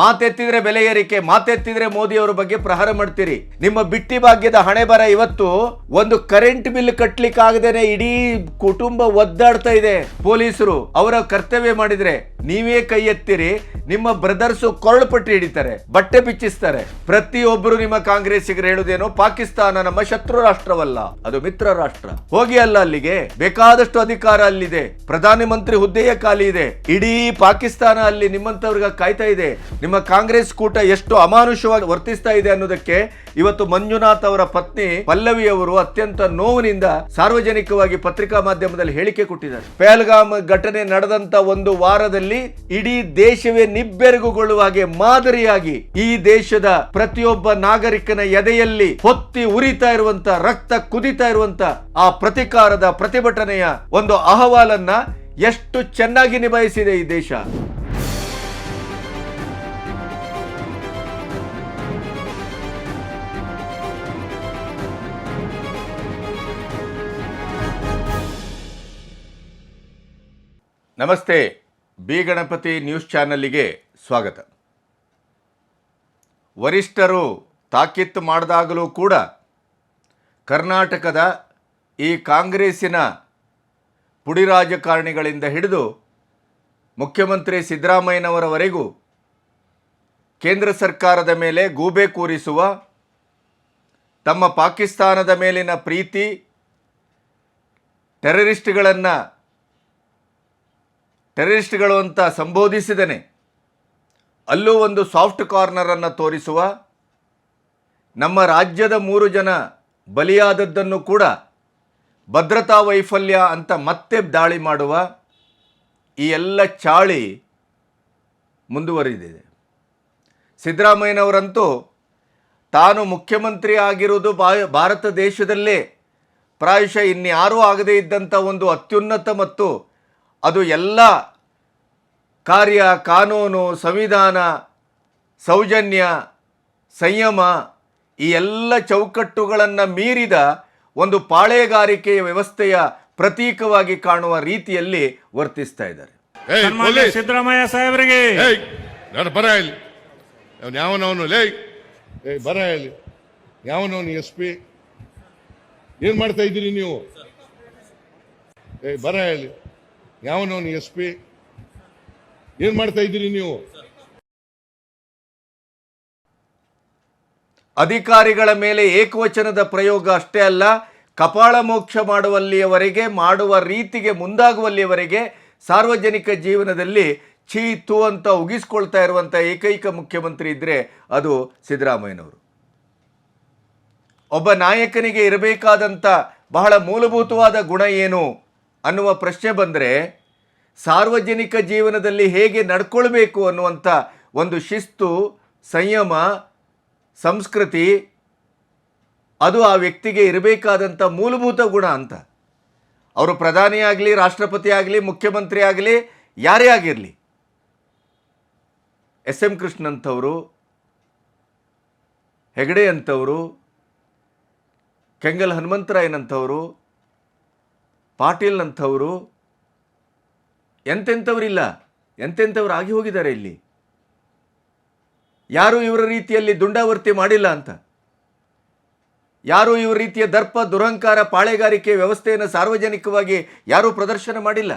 ಮಾತೆತ್ತಿದ್ರೆ ಬೆಲೆ ಏರಿಕೆ, ಮಾತೆತ್ತಿದ್ರೆ ಮೋದಿ ಅವರ ಬಗ್ಗೆ ಪ್ರಹಾರ ಮಾಡ್ತೀರಿ. ನಿಮ್ಮ ಬಿಟ್ಟಿ ಭಾಗ್ಯದ ಹಣೆ ಬರ ಇವತ್ತು ಒಂದು ಕರೆಂಟ್ ಬಿಲ್ ಕಟ್ಲಿಕ್ಕೆ ಆಗದೇನೆ ಇಡೀ ಕುಟುಂಬ ಒದ್ದಾಡ್ತಾ ಇದೆ. ಪೊಲೀಸರು ಅವರ ಕರ್ತವ್ಯ ಮಾಡಿದ್ರೆ ನೀವೇ ಕೈ ಎತ್ತಿರಿ, ನಿಮ್ಮ ಬ್ರದರ್ಸ್ ಕೊರಳು ಪಟ್ಟಿ ಹಿಡಿತಾರೆ, ಬಟ್ಟೆ ಬಿಚ್ಚಿಸ್ತಾರೆ. ಪ್ರತಿಯೊಬ್ಬರು ನಿಮ್ಮ ಕಾಂಗ್ರೆಸ್ಸಿಗರು ಹೇಳುದೇನೋ ಪಾಕಿಸ್ತಾನ ನಮ್ಮ ಶತ್ರು ರಾಷ್ಟ್ರವಲ್ಲ, ಅದು ಮಿತ್ರ ರಾಷ್ಟ್ರ. ಹೋಗಿ ಅಲ್ಲ ಅಲ್ಲಿಗೆ, ಬೇಕಾದಷ್ಟು ಅಧಿಕಾರ ಅಲ್ಲಿದೆ. ಪ್ರಧಾನ ಮಂತ್ರಿ ಹುದ್ದೆಯ ಖಾಲಿ ಇದೆ. ಇಡೀ ಪಾಕಿಸ್ತಾನ ಅಲ್ಲಿ ನಿಮ್ಮಂತವ್ರಿಗ ಕಾಯ್ತಾ ಇದೆ. ಕಾಂಗ್ರೆಸ್ ಕೂಟ ಎಷ್ಟು ಅಮಾನುಷವಾಗಿ ವರ್ತಿಸ್ತಾ ಇದೆ ಅನ್ನೋದಕ್ಕೆ ಇವತ್ತು ಮಂಜುನಾಥ್ ಅವರ ಪತ್ನಿ ಪಲ್ಲವಿ ಅವರು ಅತ್ಯಂತ ನೋವಿನಿಂದ ಸಾರ್ವಜನಿಕವಾಗಿ ಪತ್ರಿಕಾ ಮಾಧ್ಯಮದಲ್ಲಿ ಹೇಳಿಕೆ ಕೊಟ್ಟಿದ್ದಾರೆ. ಪಹಲ್ಗಾಮ್ ಘಟನೆ ನಡೆದಂತ ಒಂದು ವಾರದಲ್ಲಿ ಇಡೀ ದೇಶವೇ ನಿಬ್ಬೆರಗುಗೊಳ್ಳುವ ಹಾಗೆ ಮಾದರಿಯಾಗಿ ಈ ದೇಶದ ಪ್ರತಿಯೊಬ್ಬ ನಾಗರಿಕನ ಎದೆಯಲ್ಲಿ ಹೊತ್ತಿ ಉರಿತಾ ಇರುವಂತ, ರಕ್ತ ಕುದಿತಾ ಇರುವಂತ ಆ ಪ್ರತಿಕಾರದ ಪ್ರತಿಭಟನೆಯ ಒಂದು ಅಹವಾಲನ್ನ ಎಷ್ಟು ಚೆನ್ನಾಗಿ ನಿಭಾಯಿಸಿದೆ ಈ ದೇಶ. ನಮಸ್ತೆ, ಬಿ ಗಣಪತಿ ನ್ಯೂಸ್ ಚಾನಲ್ಲಿಗೆ ಸ್ವಾಗತ. ವರಿಷ್ಠರು ತಾಕೀತು ಮಾಡಿದಾಗಲೂ ಕೂಡ ಕರ್ನಾಟಕದ ಈ ಕಾಂಗ್ರೆಸ್ಸಿನ ಪುಡಿ ರಾಜಕಾರಣಿಗಳಿಂದ ಹಿಡಿದು ಮುಖ್ಯಮಂತ್ರಿ ಸಿದ್ದರಾಮಯ್ಯನವರವರೆಗೂ ಕೇಂದ್ರ ಸರ್ಕಾರದ ಮೇಲೆ ಗೂಬೆ ಕೂರಿಸುವ, ತಮ್ಮ ಪಾಕಿಸ್ತಾನದ ಮೇಲಿನ ಪ್ರೀತಿ, ಟೆರರಿಸ್ಟ್ಗಳನ್ನು ಟೆರರಿಸ್ಟ್ಗಳು ಅಂತ ಸಂಬೋಧಿಸಿದನೆ ಅಲ್ಲೂ ಒಂದು ಸಾಫ್ಟ್ ಕಾರ್ನರನ್ನು ತೋರಿಸುವ, ನಮ್ಮ ರಾಜ್ಯದ ಮೂರು ಜನ ಬಲಿಯಾದದ್ದನ್ನು ಕೂಡ ಭದ್ರತಾ ವೈಫಲ್ಯ ಅಂತ ಮತ್ತೆ ದಾಳಿ ಮಾಡುವ ಈ ಎಲ್ಲ ಚಾಳಿ ಮುಂದುವರಿದಿದೆ. ಸಿದ್ದರಾಮಯ್ಯನವರಂತೂ ತಾನು ಮುಖ್ಯಮಂತ್ರಿ ಆಗಿರುವುದು ಭಾರತ ದೇಶದಲ್ಲೇ ಪ್ರಾಯಶಃ ಇನ್ಯಾರೂ ಆಗದೇ ಇದ್ದಂಥ ಒಂದು ಅತ್ಯುನ್ನತ ಮತ್ತು ಅದು ಎಲ್ಲ ಕಾರ್ಯ ಕಾನೂನು ಸಂವಿಧಾನ ಸೌಜನ್ಯ ಸಂಯಮ ಈ ಎಲ್ಲ ಚೌಕಟ್ಟುಗಳನ್ನು ಮೀರಿದ ಒಂದು ಪಾಳೆಗಾರಿಕೆಯ ವ್ಯವಸ್ಥೆಯ ಪ್ರತೀಕವಾಗಿ ಕಾಣುವ ರೀತಿಯಲ್ಲಿ ವರ್ತಿಸ್ತಾ ಇದ್ದಾರೆ. ಸಿದ್ದರಾಮಯ್ಯ ಸಾಹೇಬರಿಗೆ! ಬರ ಇಲ್ಲಿ. ಯಾವನವನು ಲೇ ಏಯ್ ಬರ ಇಲ್ಲಿ. ಯಾವನವನು ಎಸ್ ಪಿ? ಏನ್ ಮಾಡ್ತಾ ಇದ್ದೀರಿ ನೀವು? ಏಯ್ ಬರ ಇಲ್ಲಿ. ಯಾವನವನು ಎಸ್ ಪಿ? ಏನ್ ಮಾಡ್ತಾ ಇದ್ದೀರಿ ನೀವು? ಅಧಿಕಾರಿಗಳ ಮೇಲೆ ಏಕವಚನದ ಪ್ರಯೋಗ ಅಷ್ಟೇ ಅಲ್ಲ, ಕಪಾಳ ಮೋಕ್ಷ ಮಾಡುವಲ್ಲಿಯವರೆಗೆ, ಮಾಡುವ ರೀತಿಗೆ ಮುಂದಾಗುವಲ್ಲಿಯವರೆಗೆ ಸಾರ್ವಜನಿಕ ಜೀವನದಲ್ಲಿ ಛೀ ತು ಅಂತ ಉಗಿಸ್ಕೊಳ್ತಾ ಇರುವಂಥ ಏಕೈಕ ಮುಖ್ಯಮಂತ್ರಿ ಇದ್ದರೆ ಅದು ಸಿದ್ದರಾಮಯ್ಯನವರು. ಒಬ್ಬ ನಾಯಕನಿಗೆ ಇರಬೇಕಾದಂಥ ಬಹಳ ಮೂಲಭೂತವಾದ ಗುಣ ಏನು ಅನ್ನುವ ಪ್ರಶ್ನೆ ಬಂದರೆ ಸಾರ್ವಜನಿಕ ಜೀವನದಲ್ಲಿ ಹೇಗೆ ನಡ್ಕೊಳ್ಬೇಕು ಅನ್ನುವಂಥ ಒಂದು ಶಿಸ್ತು, ಸಂಯಮ, ಸಂಸ್ಕೃತಿ, ಅದು ಆ ವ್ಯಕ್ತಿಗೆ ಇರಬೇಕಾದಂಥ ಮೂಲಭೂತ ಗುಣ ಅಂತ. ಅವರು ಪ್ರಧಾನಿಯಾಗಲಿ ರಾಷ್ಟ್ರಪತಿ ಆಗಲಿ, ಮುಖ್ಯಮಂತ್ರಿ ಆಗಲಿ, ಯಾರೇ ಆಗಿರಲಿ. ಎಸ್ ಎಂ ಕೃಷ್ಣ ಅಂಥವರು ಹೆಗಡೆ ಅಂಥವರು, ಕೆಂಗಲ್ ಹನುಮಂತರಾಯನಂಥವರು ಪಾಟೀಲ್ ಅಂಥವರು ಎಂತೆಂಥವರಿಲ್ಲ, ಎಂತೆಂಥವ್ರು ಆಗಿ ಹೋಗಿದ್ದಾರೆ ಇಲ್ಲಿ? ಯಾರು ಇವರ ರೀತಿಯಲ್ಲಿ ದುಂಡಾವರ್ತಿ ಮಾಡಿಲ್ಲ ಅಂತ? ಯಾರು ಇವರ ರೀತಿಯ ದರ್ಪ, ದುರಹಂಕಾರ, ಪಾಳೆಗಾರಿಕೆ ವ್ಯವಸ್ಥೆಯನ್ನು ಸಾರ್ವಜನಿಕವಾಗಿ ಯಾರೂ ಪ್ರದರ್ಶನ ಮಾಡಿಲ್ಲ?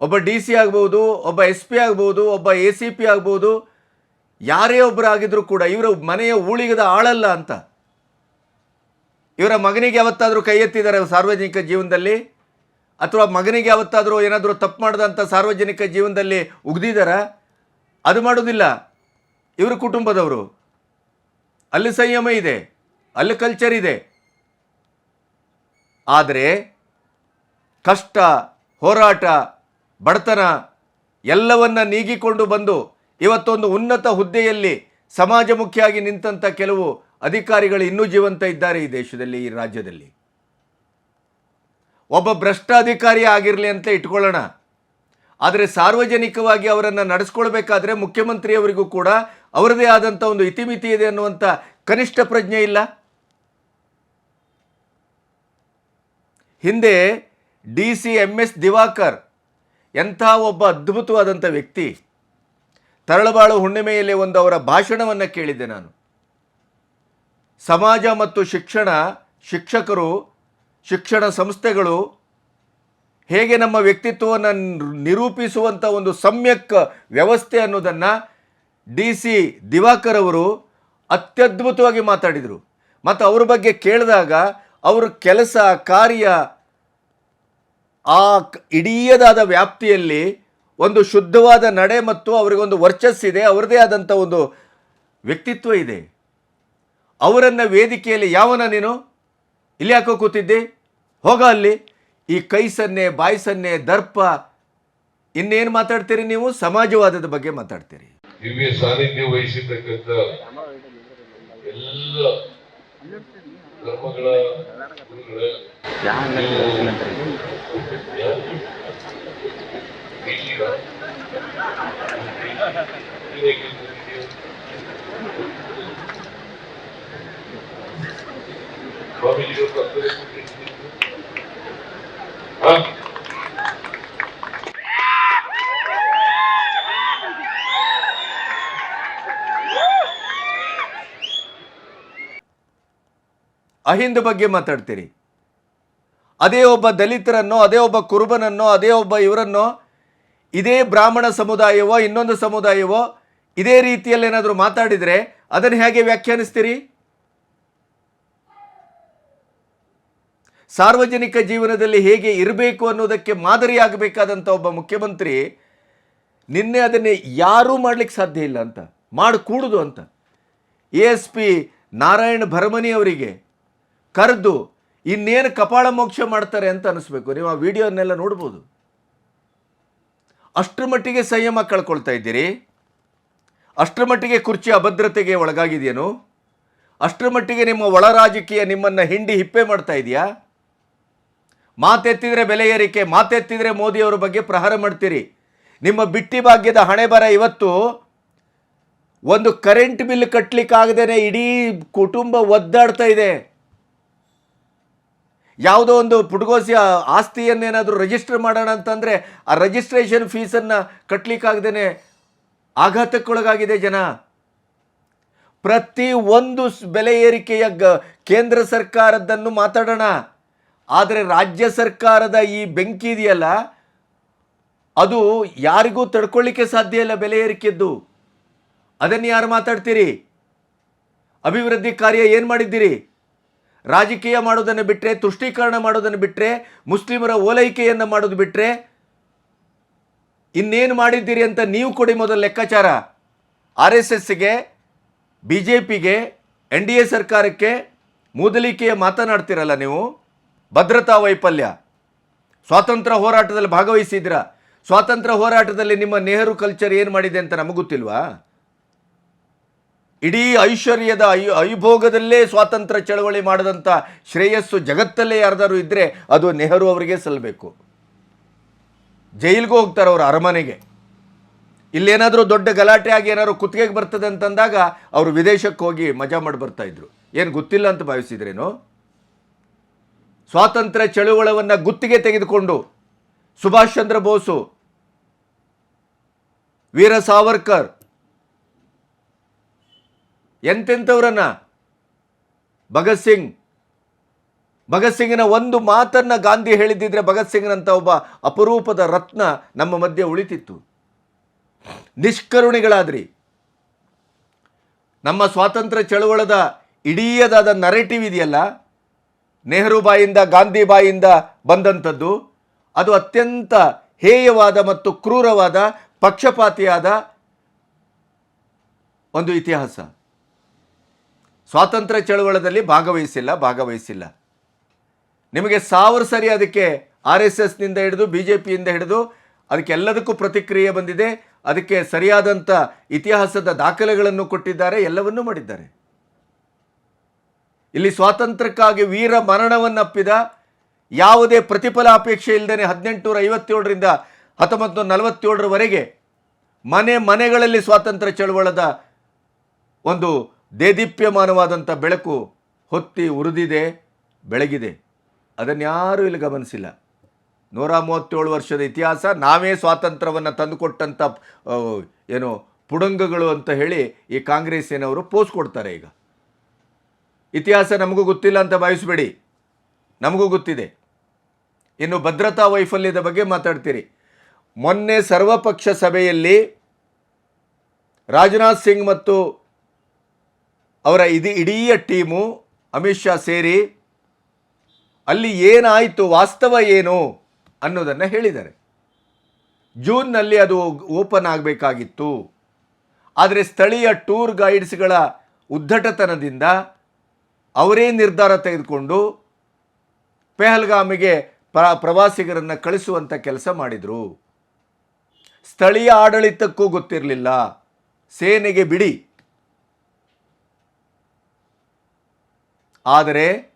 ಒಬ್ಬ ಡಿ ಸಿ ಆಗ್ಬೋದು, ಒಬ್ಬ ಎಸ್ ಪಿ ಆಗ್ಬೋದು, ಒಬ್ಬ ಎ ಸಿ ಪಿ ಆಗ್ಬೋದು, ಯಾರೇ ಒಬ್ಬರು ಆಗಿದ್ರು ಕೂಡ ಇವರ ಮನೆಯ ಊಳಿಗದ ಆಳಲ್ಲ ಅಂತ? ಇವರ ಮಗನಿಗೆ ಯಾವತ್ತಾದರೂ ಕೈ ಎತ್ತಿದ್ದಾರೆ ಸಾರ್ವಜನಿಕ ಜೀವನದಲ್ಲಿ? ಅಥವಾ ಮಗನಿಗೆ ಯಾವತ್ತಾದರೂ ಏನಾದರೂ ತಪ್ಪು ಮಾಡಿದಂಥ ಸಾರ್ವಜನಿಕ ಜೀವನದಲ್ಲಿ ಉಗ್ದಿದ್ದಾರ? ಅದು ಮಾಡೋದಿಲ್ಲ ಇವರು ಕುಟುಂಬದವರು. ಅಲ್ಲಿ ಸಂಯಮ ಇದೆ. ಅಲ್ಲಿ ಕಲ್ಚರ್ ಇದೆ. ಆದರೆ ಕಷ್ಟ, ಹೋರಾಟ, ಬಡತನ ಎಲ್ಲವನ್ನ ನೀಗಿಕೊಂಡು ಬಂದು ಇವತ್ತೊಂದು ಉನ್ನತ ಹುದ್ದೆಯಲ್ಲಿ ಸಮಾಜಮುಖಿಯಾಗಿ ನಿಂತಂಥ ಕೆಲವು ಅಧಿಕಾರಿಗಳು ಇನ್ನೂ ಜೀವಂತ ಇದ್ದಾರೆ ಈ ದೇಶದಲ್ಲಿ, ಈ ರಾಜ್ಯದಲ್ಲಿ. ಒಬ್ಬ ಭ್ರಷ್ಟ ಅಧಿಕಾರಿ ಆಗಿರಲಿ ಅಂತ ಇಟ್ಕೊಳ್ಳೋಣ. ಆದರೆ ಸಾರ್ವಜನಿಕವಾಗಿ ಅವರನ್ನು ನಡೆಸ್ಕೊಳ್ಬೇಕಾದ್ರೆ ಮುಖ್ಯಮಂತ್ರಿಯವರಿಗೂ ಕೂಡ ಅವರದೇ ಆದಂಥ ಒಂದು ಇತಿಮಿತಿ ಇದೆ ಅನ್ನುವಂಥ ಕನಿಷ್ಠ ಪ್ರಜ್ಞೆ ಇಲ್ಲ. ಹಿಂದೆ D C M S Diwakar, ಎಂಥ ಒಬ್ಬ ಅದ್ಭುತವಾದಂಥ ವ್ಯಕ್ತಿ, ತರಳಬಾಳು ಹುಣ್ಣಿಮೆಯಲ್ಲಿ ಒಂದು ಅವರ ಭಾಷಣವನ್ನು ಕೇಳಿದ್ದೆ ನಾನು. ಸಮಾಜ ಮತ್ತು ಶಿಕ್ಷಣ ಶಿಕ್ಷಕರು, ಶಿಕ್ಷಣ ಸಂಸ್ಥೆಗಳು ಹೇಗೆ ನಮ್ಮ ವ್ಯಕ್ತಿತ್ವವನ್ನು ನಿರೂಪಿಸುವಂಥ ಒಂದು ಸಮ್ಯಕ್ ವ್ಯವಸ್ಥೆ ಅನ್ನೋದನ್ನು ಡಿ ಸಿ ದಿವಾಕರ್ ಅವರು ಅತ್ಯದ್ಭುತವಾಗಿ ಮಾತಾಡಿದರು. ಮತ್ತು ಅವ್ರ ಬಗ್ಗೆ ಕೇಳಿದಾಗ ಅವರ ಕೆಲಸ, ಕಾರ್ಯ ಆ ಇಡೀಯದಾದ ವ್ಯಾಪ್ತಿಯಲ್ಲಿ ಒಂದು ಶುದ್ಧವಾದ ನಡೆ ಮತ್ತು ಅವರಿಗೊಂದು ವರ್ಚಸ್ಸಿದೆ ಅವರದೇ ಆದಂಥ ಒಂದು ವ್ಯಕ್ತಿತ್ವ ಇದೆ. ಅವರನ್ನು ವೇದಿಕೆಯಲ್ಲಿ ಯಾವನ ನೀನು? ಇಲ್ಲಿ ಯಾಕೋ ಕೂತಿದ್ದೆ? ಹೋಗ ಅಲ್ಲಿ. ಈ ಕೈ ಸನ್ನೆ ಬಾಯಿ ಸನ್ನೆ ದರ್ಪ, ಇನ್ನೇನು ಮಾತಾಡ್ತೀರಿ ನೀವು? ಸಮಾಜವಾದದ ಬಗ್ಗೆ ಮಾತಾಡ್ತೀರಿ. ದಿವ್ಯ ಸಾನ್ನಿಧ್ಯ ವಹಿಸಿರ್ತಕ್ಕಂಥ ಎಲ್ಲ ಧರ್ಮಗಳ ಅಹಿಂದ ಬಗ್ಗೆ ಮಾತಾಡ್ತೀರಿ. ಅದೇ ಒಬ್ಬ ದಲಿತರನ್ನೋ, ಅದೇ ಒಬ್ಬ ಕುರುಬನನ್ನೋ, ಅದೇ ಒಬ್ಬ ಇವರನ್ನೋ, ಇದೇ ಬ್ರಾಹ್ಮಣ ಸಮುದಾಯವೋ, ಇನ್ನೊಂದು ಸಮುದಾಯವೋ, ಇದೇ ರೀತಿಯಲ್ಲಿ ಏನಾದರೂ ಮಾತಾಡಿದರೆ ಅದನ್ನು ಹೇಗೆ ವ್ಯಾಖ್ಯಾನಿಸ್ತೀರಿ? ಸಾರ್ವಜನಿಕ ಜೀವನದಲ್ಲಿ ಹೇಗೆ ಇರಬೇಕು ಅನ್ನೋದಕ್ಕೆ ಮಾದರಿಯಾಗಬೇಕಾದಂಥ ಒಬ್ಬ ಮುಖ್ಯಮಂತ್ರಿ, ನಿನ್ನೆ ಅದನ್ನೇ ಯಾರೂ ಮಾಡ್ಲಿಕ್ಕೆ ಸಾಧ್ಯ ಇಲ್ಲ ಅಂತ, ಮಾಡಕೂಡುದು ಅಂತ. A S P Narayan Bharamani ಅವರಿಗೆ ಕರೆದು ಇನ್ನೇನು ಕಪಾಳ ಮೋಕ್ಷ ಮಾಡ್ತಾರೆ ಅಂತ ಅನಿಸ್ಬೇಕು. ನೀವು ಆ ವಿಡಿಯೋನ್ನೆಲ್ಲ ನೋಡ್ಬೋದು. ಅಷ್ಟರ ಮಟ್ಟಿಗೆ ಸಂಯಮ ಕಳ್ಕೊಳ್ತಾ ಇದ್ದೀರಿ. ಅಷ್ಟರ ಮಟ್ಟಿಗೆ ಕುರ್ಚಿ ಅಭದ್ರತೆಗೆ ಒಳಗಾಗಿದೆಯೇನು? ಅಷ್ಟರ ಮಟ್ಟಿಗೆ ನಿಮ್ಮ ಒಳ ರಾಜಕೀಯ ನಿಮ್ಮನ್ನು ಹಿಂಡಿ ಹಿಪ್ಪೆ ಮಾಡ್ತಾ ಇದೆಯಾ? ಮಾತೆತ್ತಿದ್ರೆ ಬೆಲೆ ಏರಿಕೆ, ಮಾತೆತ್ತಿದ್ರೆ ಮೋದಿಯವರ ಬಗ್ಗೆ ಪ್ರಹಾರ ಮಾಡ್ತೀರಿ. ನಿಮ್ಮ ಬಿಟ್ಟಿ ಭಾಗ್ಯದ ಹಣೆ ಬರ ಇವತ್ತು ಒಂದು ಕರೆಂಟ್ ಬಿಲ್ ಕಟ್ಟಲಿಕ್ಕಾಗದೇನೆ ಇಡೀ ಕುಟುಂಬ ಒದ್ದಾಡ್ತಾ ಇದೆ. ಯಾವುದೋ ಒಂದು ಪುಟ್ಗೋಸಿ ಆ- ಆಸ್ತಿಯನ್ನೇನಾದರೂ ರಿಜಿಸ್ಟರ್ ಮಾಡೋಣ ಅಂತಂದರೆ ಆ ರಿಜಿಸ್ಟ್ರೇಷನ್ ಫೀಸನ್ನು ಕಟ್ಟಲಿಕ್ಕಾಗದೇನೆ ಆಘಾತಕ್ಕೊಳಗಾಗಿದೆ ಜನ. ಪ್ರತಿ ಒಂದು ಬೆಲೆ ಏರಿಕೆಯ ಕೇಂದ್ರ ಸರ್ಕಾರದ್ದನ್ನು ಮಾತಾಡೋಣ. ಆದರೆ ರಾಜ್ಯ ಸರ್ಕಾರದ ಈ ಬೆಂಕಿ ಇದೆಯಲ್ಲ, ಅದು ಯಾರಿಗೂ ತಡ್ಕೊಳ್ಳಿಕ್ಕೆ ಸಾಧ್ಯ ಇಲ್ಲ ಬೆಲೆ ಏರಿಕೆದ್ದು. ಅದನ್ನು ಯಾರು ಮಾತಾಡ್ತೀರಿ? ಅಭಿವೃದ್ಧಿ ಕಾರ್ಯ ಏನು ಮಾಡಿದ್ದೀರಿ? ರಾಜಕೀಯ ಮಾಡೋದನ್ನು ಬಿಟ್ಟರೆ ತುಷ್ಟೀಕರಣ ಮಾಡೋದನ್ನು ಬಿಟ್ಟರೆ ಮುಸ್ಲಿಮರ ಓಲೈಕೆಯನ್ನು ಮಾಡೋದು ಬಿಟ್ಟರೆ ಇನ್ನೇನು ಮಾಡಿದ್ದೀರಿ ಅಂತ ನೀವು ಕೊಡಿ ಮೊದಲು ಲೆಕ್ಕಾಚಾರ. ಆರ್ ಎಸ್ ಎಸ್ಗೆ ಬಿ ಜೆ ಪಿಗೆ, ಎನ್ ಡಿ ಎ ಸರ್ಕಾರಕ್ಕೆ ಮೂದಲಿಕೆಯ ಮಾತನಾಡ್ತೀರಲ್ಲ ನೀವು? ಭದ್ರತಾ ವೈಫಲ್ಯ. ಸ್ವಾತಂತ್ರ್ಯ ಹೋರಾಟದಲ್ಲಿ ಭಾಗವಹಿಸಿದ್ರ ಸ್ವಾತಂತ್ರ್ಯ ಹೋರಾಟದಲ್ಲಿ ನಿಮ್ಮ ನೆಹರು ಕಲ್ಚರ್ ಏನು ಮಾಡಿದೆ ಅಂತ ನಮಗೆ ಗೊತ್ತಿಲ್ವಾ? ಇಡೀ ಐಶ್ವರ್ಯದ ಐಭೋಗದಲ್ಲೇ ಸ್ವಾತಂತ್ರ್ಯ ಚಳವಳಿ ಮಾಡಿದಂಥ ಶ್ರೇಯಸ್ಸು ಜಗತ್ತಲ್ಲೇ ಯಾರ್ದಾರು ಇದ್ದರೆ ಅದು ನೆಹರು ಅವರಿಗೆ ಸಲ್ಲಬೇಕು ಜೈಲಿಗೂ ಹೋಗ್ತಾರೆ ಅವರು ಅರಮನೆಗೆ. ಇಲ್ಲೇನಾದರೂ ದೊಡ್ಡ ಗಲಾಟೆ ಆಗಿ ಏನಾದ್ರು ಕುತ್ತಿಗೆಗೆ ಬರ್ತದೆ ಅಂತಂದಾಗ ಅವರು ವಿದೇಶಕ್ಕೆ ಹೋಗಿ ಮಜಾ ಮಾಡಿ ಬರ್ತಾಯಿದ್ರು ಏನು ಗೊತ್ತಿಲ್ಲ ಅಂತ ಭಾವಿಸಿದ್ರೇನು? ಸ್ವಾತಂತ್ರ್ಯ ಚಳುವಳವನ್ನು ಗುತ್ತಿಗೆ ತೆಗೆದುಕೊಂಡು ಸುಭಾಷ್ ಚಂದ್ರ ಬೋಸು, ವೀರ ಸಾವರ್ಕರ್, ಎಂತೆಂಥವ್ರನ್ನ? ಭಗತ್ ಸಿಂಗ್. ಭಗತ್ ಸಿಂಗ್ನ ಒಂದು ಮಾತನ್ನ ಗಾಂಧಿ ಹೇಳಿದ್ದಿದ್ರೆ ಭಗತ್ ಸಿಂಗ್ನಂಥ ಒಬ್ಬ ಅಪರೂಪದ ರತ್ನ ನಮ್ಮ ಮಧ್ಯೆ ಉಳಿತಿತ್ತು. ನಿಷ್ಕರುಣಿಗಳಾದ್ರಿ. ನಮ್ಮ ಸ್ವಾತಂತ್ರ್ಯ ಚಳುವಳದ ಇಡೀಯದಾದ ನರೇಟಿವ್ ಇದೆಯಲ್ಲ? ನೆಹರು ಬಾಯಿಂದ ಗಾಂಧಿ ಬಾಯಿಂದ ಬಂದಂಥದ್ದು. ಅದು ಅತ್ಯಂತ ಹೇಯವಾದ ಮತ್ತು ಕ್ರೂರವಾದ, ಪಕ್ಷಪಾತಿಯಾದ ಒಂದು ಇತಿಹಾಸ. ಸ್ವಾತಂತ್ರ್ಯ ಚಳವಳದಲ್ಲಿ ಭಾಗವಹಿಸಿಲ್ಲ ಭಾಗವಹಿಸಿಲ್ಲ. ನಿಮಗೆ ಸಾವಿರ ಸರಿ ಅದಕ್ಕೆ ಆರ್ ಎಸ್ ಎಸ್ನಿಂದ ಹಿಡಿದು, ಬಿ ಜೆ ಪಿಯಿಂದ ಹಿಡಿದು, ಅದಕ್ಕೆಲ್ಲದಕ್ಕೂ ಪ್ರತಿಕ್ರಿಯೆ ಬಂದಿದೆ. ಅದಕ್ಕೆ ಸರಿಯಾದಂಥ ಇತಿಹಾಸದ ದಾಖಲೆಗಳನ್ನು ಕೊಟ್ಟಿದ್ದಾರೆ, ಎಲ್ಲವನ್ನೂ ಮಾಡಿದ್ದಾರೆ. ಇಲ್ಲಿ ಸ್ವಾತಂತ್ರ್ಯಕ್ಕಾಗಿ ವೀರ ಮರಣವನ್ನಪ್ಪಿದ ಯಾವುದೇ ಪ್ರತಿಫಲ ಅಪೇಕ್ಷೆ ಇಲ್ಲದೇ ಹದಿನೆಂಟುನೂರ ಐವತ್ತೇಳರಿಂದ ಹತ್ತೊಂಬತ್ತು ನಲವತ್ತೇಳರವರೆಗೆ ಮನೆ ಮನೆಗಳಲ್ಲಿ ಸ್ವಾತಂತ್ರ್ಯ ಚಳವಳದ ಒಂದು ದೇದೀಪ್ಯಮಾನವಾದಂಥ ಬೆಳಕು ಹೊತ್ತಿ ಉರಿದಿದೆ, ಬೆಳಗಿದೆ. ಅದನ್ನು ಯಾರೂ ಇಲ್ಲಿ ಗಮನಿಸಿಲ್ಲ. ನೂರ ಮೂವತ್ತೇಳು ವರ್ಷದ ಇತಿಹಾಸ, ನಾವೇ ಸ್ವಾತಂತ್ರ್ಯವನ್ನು ತಂದುಕೊಟ್ಟಂಥ ಏನು ಪುಡಂಗಗಳು ಅಂತ ಹೇಳಿ ಈ ಕಾಂಗ್ರೆಸ್ಸಿನವರು ಪೋಸ್ ಕೊಡ್ತಾರೆ ಈಗ. ಇತಿಹಾಸ ನಮಗೂ ಗೊತ್ತಿಲ್ಲ ಅಂತ ಭಾವಿಸ್ಬೇಡಿ. ನಮಗೂ ಗೊತ್ತಿದೆ. ಇನ್ನು ಭದ್ರತಾ ವೈಫಲ್ಯದ ಬಗ್ಗೆ ಮಾತಾಡ್ತೀರಿ. ಮೊನ್ನೆ ಸರ್ವಪಕ್ಷ ಸಭೆಯಲ್ಲಿ ರಾಜನಾಥ್ ಸಿಂಗ್ ಮತ್ತು ಅವರ ಇದು, ಇಡೀ ಟೀಮು ಅಮಿತ್ ಶಾ ಸೇರಿ ಅಲ್ಲಿ ಏನಾಯಿತು, ವಾಸ್ತವ ಏನು ಅನ್ನೋದನ್ನು ಹೇಳಿದ್ದಾರೆ. ಜೂನ್ನಲ್ಲಿ ಅದು ಓಪನ್ ಆಗಬೇಕಾಗಿತ್ತು. ಆದರೆ ಸ್ಥಳೀಯ ಟೂರ್ ಗೈಡ್ಸ್ಗಳ ಉದ್ದಟತನದಿಂದ ಅವರೇ ನಿರ್ಧಾರ ತೆಗೆದುಕೊಂಡು ಪೆಹಲ್ಗಾಮಿಗೆ ಪ್ರ, ಪ್ರವಾಸಿಗರನ್ನು ಕಳಿಸುವಂಥ ಕೆಲಸ ಮಾಡಿದರು. ಸ್ಥಳೀಯ ಆಡಳಿತಕ್ಕೂ ಗೊತ್ತಿರಲಿಲ್ಲ. ಸೇನೆಗೆ ಬಿಡಿ. ಆದರೆ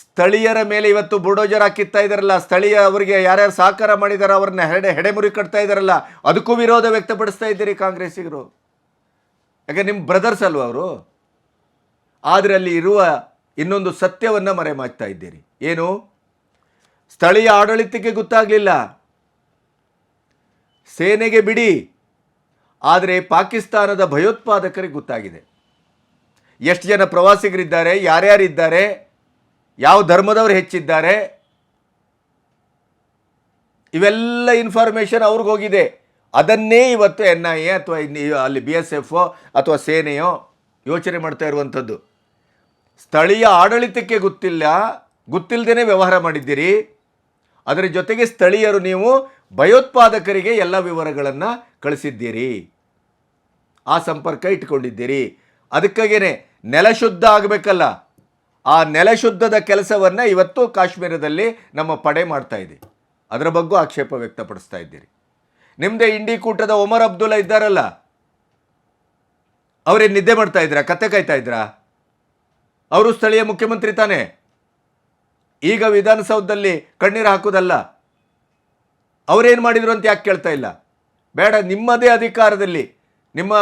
ಸ್ಥಳೀಯರ ಮೇಲೆ ಇವತ್ತು ಬುಡೋಜರ್ ಹಾಕಿತ್ತಾ ಇದ್ದಾರಲ್ಲ, ಸ್ಥಳೀಯ ಅವರಿಗೆ ಯಾರ್ಯಾರು ಸಹಕಾರ ಮಾಡಿದಾರೋ ಅವ್ರನ್ನ ಹೆಡೆ, ಹೆಡೆಮುರಿ ಕಟ್ತಾ ಇದ್ದಾರಲ್ಲ, ಅದಕ್ಕೂ ವಿರೋಧ ವ್ಯಕ್ತಪಡಿಸ್ತಾ ಇದ್ದೀರಿ ಕಾಂಗ್ರೆಸ್ಸಿಗರು. ಯಾಕೆ ನಿಮ್ಮ ಬ್ರದರ್ಸ್ ಅಲ್ವಾ ಅವರು? ಆದರೆ ಅಲ್ಲಿ ಇರುವ ಇನ್ನೊಂದು ಸತ್ಯವನ್ನು ಮರೆಮಾಚ್ತಾ ಇದ್ದೀರಿ. ಏನು? ಸ್ಥಳೀಯ ಆಡಳಿತಕ್ಕೆ ಗೊತ್ತಾಗಲಿಲ್ಲ. ಸೇನೆಗೆ ಬಿಡಿ. ಆದರೆ ಪಾಕಿಸ್ತಾನದ ಭಯೋತ್ಪಾದಕರಿಗೆ ಗೊತ್ತಾಗಿದೆ. ಎಷ್ಟು ಜನ ಪ್ರವಾಸಿಗರಿದ್ದಾರೆ, ಯಾರ್ಯಾರಿದ್ದಾರೆ, ಯಾವ ಧರ್ಮದವರು ಹೆಚ್ಚಿದ್ದಾರೆ, ಇವೆಲ್ಲ ಇನ್ಫಾರ್ಮೇಷನ್ ಹೋಗಿದೆ. ಅದನ್ನೇ ಇವತ್ತು ಎನ್ ಐ ಎ ಅಥವಾ ಅಲ್ಲಿ ಬಿ ಎಸ್ ಎಫ್ ಅಥವಾ ಸೇನೆಯೋ ಯೋಚನೆ ಮಾಡ್ತಾ ಇರುವಂಥದ್ದು. ಸ್ಥಳೀಯ ಆಡಳಿತಕ್ಕೆ ಗೊತ್ತಿಲ್ಲ ಗೊತ್ತಿಲ್ಲದೇ ವ್ಯವಹಾರ ಮಾಡಿದ್ದೀರಿ. ಅದರ ಜೊತೆಗೆ ಸ್ಥಳೀಯರು ನೀವು ಭಯೋತ್ಪಾದಕರಿಗೆ ಎಲ್ಲ ವಿವರಗಳನ್ನು ಕಳಿಸಿದ್ದೀರಿ. ಆ ಸಂಪರ್ಕ ಇಟ್ಕೊಂಡಿದ್ದೀರಿ ಅದಕ್ಕಾಗೇನೆ ನೆಲ ಶುದ್ಧ ಆಗಬೇಕಲ್ಲ. ಆ ನೆಲ ಶುದ್ಧದ ಕೆಲಸವನ್ನು ಇವತ್ತು ಕಾಶ್ಮೀರದಲ್ಲಿ ನಮ್ಮ ಪಡೆ ಮಾಡ್ತಾ ಇದೆ. ಅದರ ಬಗ್ಗೆ ಆಕ್ಷೇಪ ವ್ಯಕ್ತಪಡಿಸ್ತಾ ಇದ್ದೀರಿ. ನಿಮ್ಮದೇ ಇಂಡಿ ಕೂಟದ ಒಮರ್ ಅಬ್ದುಲ್ಲಾ ಇದ್ದಾರಲ್ಲ. ಅವರೇ ನಿದ್ದೆ ಮಾಡ್ತಾ ಇದ್ರಾ ಕತೆ ಕಾಯ್ತಾ ಇದ್ರಾ ಅವರು ಸ್ಥಳೀಯ ಮುಖ್ಯಮಂತ್ರಿ ತಾನೆ. ಈಗ ವಿಧಾನಸೌಧದಲ್ಲಿ ಕಣ್ಣೀರು ಹಾಕೋದಲ್ಲ ಅವರೇನು ಮಾಡಿದ್ರು ಅಂತ ಯಾಕೆ ಕೇಳ್ತಾ ಇಲ್ಲ? ಬೇಡ, ನಿಮ್ಮದೇ ಅಧಿಕಾರದಲ್ಲಿ, ನಿಮ್ಮ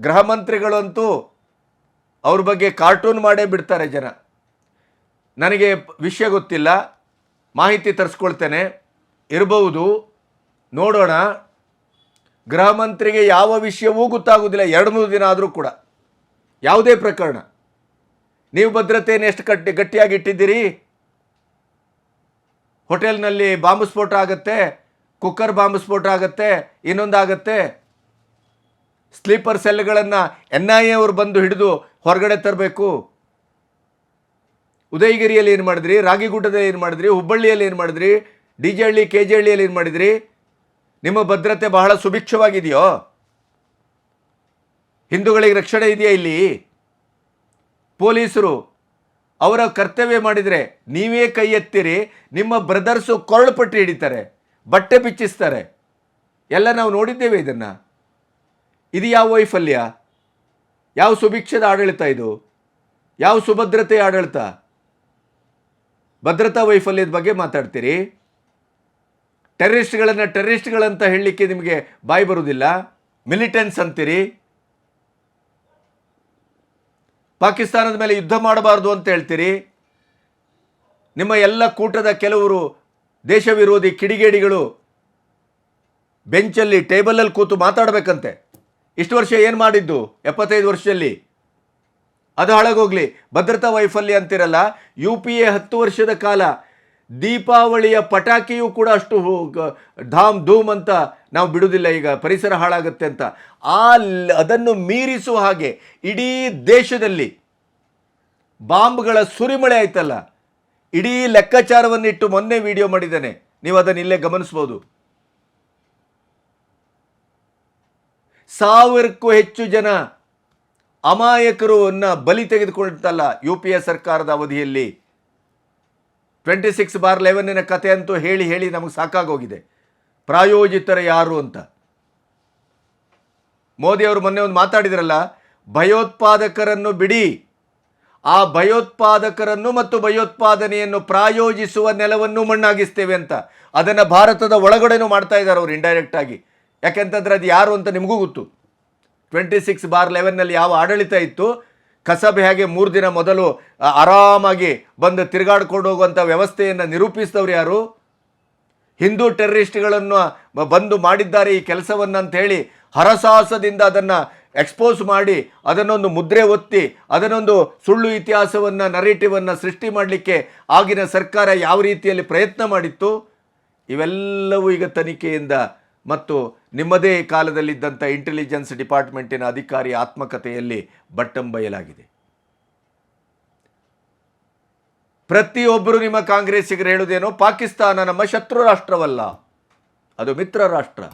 ಗೃಹ ಮಂತ್ರಿಗಳಂತೂ ಅವ್ರ ಬಗ್ಗೆ ಕಾರ್ಟೂನ್ ಮಾಡೇ ಬಿಡ್ತಾರೆ ಜನ. ನನಗೆ ವಿಷಯ ಗೊತ್ತಿಲ್ಲ, ಮಾಹಿತಿ ತರಿಸ್ಕೊಳ್ತೇನೆ. ಇರಬಹುದು ನೋಡೋಣ. ಗೃಹ ಮಂತ್ರಿಗೆ ಯಾವ ವಿಷಯವೂ ಗೊತ್ತಾಗೋದಿಲ್ಲ, ಎರಡು, ಮೂರು ದಿನ ಆದರೂ ಕೂಡ. ಯಾವುದೇ ಪ್ರಕರಣ. ನೀವು ಭದ್ರತೆಯನ್ನು ಎಷ್ಟು ಕಟ್ಟಿ ಗಟ್ಟಿಯಾಗಿ ಇಟ್ಟಿದ್ದೀರಿ? ಹೋಟೆಲ್ನಲ್ಲಿ ಬಾಂಬ್ ಸ್ಫೋಟ ಆಗುತ್ತೆ, ಕುಕ್ಕರ್ ಬಾಂಬ್ ಸ್ಫೋಟ ಆಗುತ್ತೆ, ಇನ್ನೊಂದಾಗತ್ತೆ. ಸ್ಲೀಪರ್ ಸೆಲ್ಗಳನ್ನು ಎನ್ ಐ ಎ ಅವರು ಬಂದು ಹಿಡಿದು ಹೊರಗಡೆ ತರಬೇಕು. ಉದಯಗಿರಿಯಲ್ಲಿ ಏನು ಮಾಡಿದ್ರಿ? ರಾಗಿಗುಡ್ಡದಲ್ಲಿ ಏನು ಮಾಡಿದ್ರಿ? ಹುಬ್ಬಳ್ಳಿಯಲ್ಲಿ ಏನು ಮಾಡಿದ್ರಿ? D J Halli, K J ಹಳ್ಳಿಯಲ್ಲಿ ಏನು ಮಾಡಿದ್ರಿ? ನಿಮ್ಮ ಭದ್ರತೆ ಬಹಳ ಸುಭಿಕ್ಷವಾಗಿದೆಯೋ? ಹಿಂದೂಗಳಿಗೆ ರಕ್ಷಣೆ ಇದೆಯಾ ಇಲ್ಲಿ? ಪೊಲೀಸರು ಅವರ ಕರ್ತವ್ಯ ಮಾಡಿದರೆ ನೀವೇ ಕೈ ಎತ್ತಿರಿ, ನಿಮ್ಮ ಬ್ರದರ್ಸು ಕೊರಳು ಪಟ್ಟಿ ಹಿಡಿತಾರೆ, ಬಟ್ಟೆ ಬಿಚ್ಚಿಸ್ತಾರೆ. ಎಲ್ಲ ನಾವು ನೋಡಿದ್ದೇವೆ ಇದನ್ನು. ಇದು ಯಾವ ವೈಫಲ್ಯ? ಯಾವ ಸುಭಿಕ್ಷದ ಆಡಳಿತ ಇದು? ಯಾವ ಸುಭದ್ರತೆ ಆಡಳಿತ? ಭದ್ರತಾ ವೈಫಲ್ಯದ ಬಗ್ಗೆ ಮಾತಾಡ್ತೀರಿ? ಟೆರರಿಸ್ಟ್ಗಳನ್ನು ಟೆರರಿಸ್ಟ್ಗಳಂತ ಹೇಳಲಿಕ್ಕೆ ನಿಮಗೆ ಬಾಯಿ ಬರುವುದಿಲ್ಲ? ಮಿಲಿಟೆನ್ಸ್ ಅಂತೀರಿ? ಪಾಕಿಸ್ತಾನದ ಮೇಲೆ ಯುದ್ಧ ಮಾಡಬಾರ್ದು ಅಂತ ಹೇಳ್ತೀರಿ? ನಿಮ್ಮ ಎಲ್ಲ ಕೂಟದ ಕೆಲವರು ದೇಶ ವಿರೋಧಿ ಕಿಡಿಗೇಡಿಗಳು ಬೆಂಚಲ್ಲಿ, ಟೇಬಲಲ್ಲಿ ಕೂತು ಮಾತಾಡಬೇಕಂತೆ. ಇಷ್ಟು ವರ್ಷ ಏನು ಮಾಡಿದ್ದು? ಎಪ್ಪತ್ತೈದು ವರ್ಷದಲ್ಲಿ. ಅದು ಹಾಳಾಗೋಗ್ಲಿ. ಭದ್ರತಾ ವೈಫಲ್ಯ ಅಂತಿರಲ್ಲ, ಯು ಪಿ ಎ ಹತ್ತು ವರ್ಷದ ಕಾಲ ದೀಪಾವಳಿಯ ಪಟಾಕಿಯೂ ಕೂಡ ಅಷ್ಟು ಧಾಮ್ ಧೂಮ್ ಅಂತ ನಾವು ಬಿಡುವುದಿಲ್ಲ. ಈಗ ಪರಿಸರ ಹಾಳಾಗುತ್ತೆ ಅಂತ. ಆ ಅದನ್ನು ಮೀರಿಸುವ ಹಾಗೆ ಇಡೀ ದೇಶದಲ್ಲಿ ಬಾಂಬ್ಗಳ ಸುರಿಮಳೆ ಆಯ್ತಲ್ಲ. ಇಡೀ ಲೆಕ್ಕಾಚಾರವನ್ನಿಟ್ಟು ಮೊನ್ನೆ ವಿಡಿಯೋ ಮಾಡಿದ್ದೇನೆ. ನೀವು ಅದನ್ನು ಇಲ್ಲೇ ಗಮನಿಸ್ಬೋದು. ಸಾವಿರಕ್ಕೂ ಹೆಚ್ಚು ಜನ ಅಮಾಯಕರು ಅನ್ನ ಬಲಿ ತೆಗೆದುಕೊಳ್ತಲ್ಲ ಯು ಪಿ ಎ ಸರ್ಕಾರದ ಅವಧಿಯಲ್ಲಿ. ಟ್ವೆಂಟಿ ಸಿಕ್ಸ್ ಬಾರ್ ಲೆವೆನ್ನಿನ ಕತೆ ಅಂತೂ ಹೇಳಿ ಹೇಳಿ ನಮಗೆ ಸಾಕಾಗೋಗಿದೆ. ಪ್ರಾಯೋಜಿತರ ಯಾರು ಅಂತ? ಮೋದಿ ಅವರು ಮೊನ್ನೆ ಒಂದು ಮಾತಾಡಿದ್ರಲ್ಲ, ಭಯೋತ್ಪಾದಕರನ್ನು ಬಿಡಿ. ಆ ಭಯೋತ್ಪಾದಕರನ್ನು ಮತ್ತು ಭಯೋತ್ಪಾದನೆಯನ್ನು ಪ್ರಾಯೋಜಿಸುವ ನೆಲವನ್ನು ಮಣ್ಣಾಗಿಸ್ತೇವೆ ಅಂತ. ಅದನ್ನು ಭಾರತದ ಒಳಗಡೆನೂ ಮಾಡ್ತಾ ಇದ್ದಾರೆ ಅವರು ಇಂಡೈರೆಕ್ಟ್ ಆಗಿ. ಯಾಕೆಂತಂದ್ರೆ ಅದು ಯಾರು ಅಂತ ನಿಮಗೂ ಗೊತ್ತು. ಟ್ವೆಂಟಿ ಸಿಕ್ಸ್ ಬಾರ್ ಲೆವೆನ್ನಲ್ಲಿ ಯಾವ ಆಡಳಿತ ಇತ್ತು ಕಸಬೆ ಹಾಗೆ ಮೂರು ದಿನ ಮೊದಲು ಆರಾಮಾಗಿ ಬಂದು ತಿರುಗಾಡ್ಕೊಂಡು ಹೋಗುವಂಥ ವ್ಯವಸ್ಥೆಯನ್ನು ನಿರೂಪಿಸಿದವರು ಯಾರು? ಹಿಂದೂ ಟೆರರಿಸ್ಟ್ಗಳನ್ನು ಬಂದು ಮಾಡಿದ್ದಾರೆ ಈ ಕೆಲಸವನ್ನು ಅಂತೇಳಿ ಹರಸಾಹಸದಿಂದ ಅದನ್ನು ಎಕ್ಸ್ಪೋಸ್ ಮಾಡಿ, ಅದನ್ನೊಂದು ಮುದ್ರೆ ಒತ್ತಿ, ಅದನ್ನೊಂದು ಸುಳ್ಳು ಇತಿಹಾಸವನ್ನು, ನರೇಟಿವನ್ನು ಸೃಷ್ಟಿ ಮಾಡಲಿಕ್ಕೆ ಆಗಿನ ಸರ್ಕಾರ ಯಾವ ರೀತಿಯಲ್ಲಿ ಪ್ರಯತ್ನ ಮಾಡಿತ್ತು? ಇವೆಲ್ಲವೂ ಈಗ ತನಿಖೆಯಿಂದ ಮತ್ತು ನಿಮ್ಮದೇ ಕಾಲದಲ್ಲಿದ್ದಂಥ ಇಂಟೆಲಿಜೆನ್ಸ್ ಡಿಪಾರ್ಟ್ಮೆಂಟಿನ ಅಧಿಕಾರಿ ಆತ್ಮಕಥೆಯಲ್ಲಿ ಬಟ್ಟಂಬಯಲಾಗಿದೆ ಪ್ರತಿಯೊಬ್ಬರು ನಿಮ್ಮ ಕಾಂಗ್ರೆಸ್ಸಿಗರು ಹೇಳುವುದೇನೋ, ಪಾಕಿಸ್ತಾನ ನಮ್ಮ ಶತ್ರು ರಾಷ್ಟ್ರವಲ್ಲ, ಅದು ಮಿತ್ರ ರಾಷ್ಟ್ರ.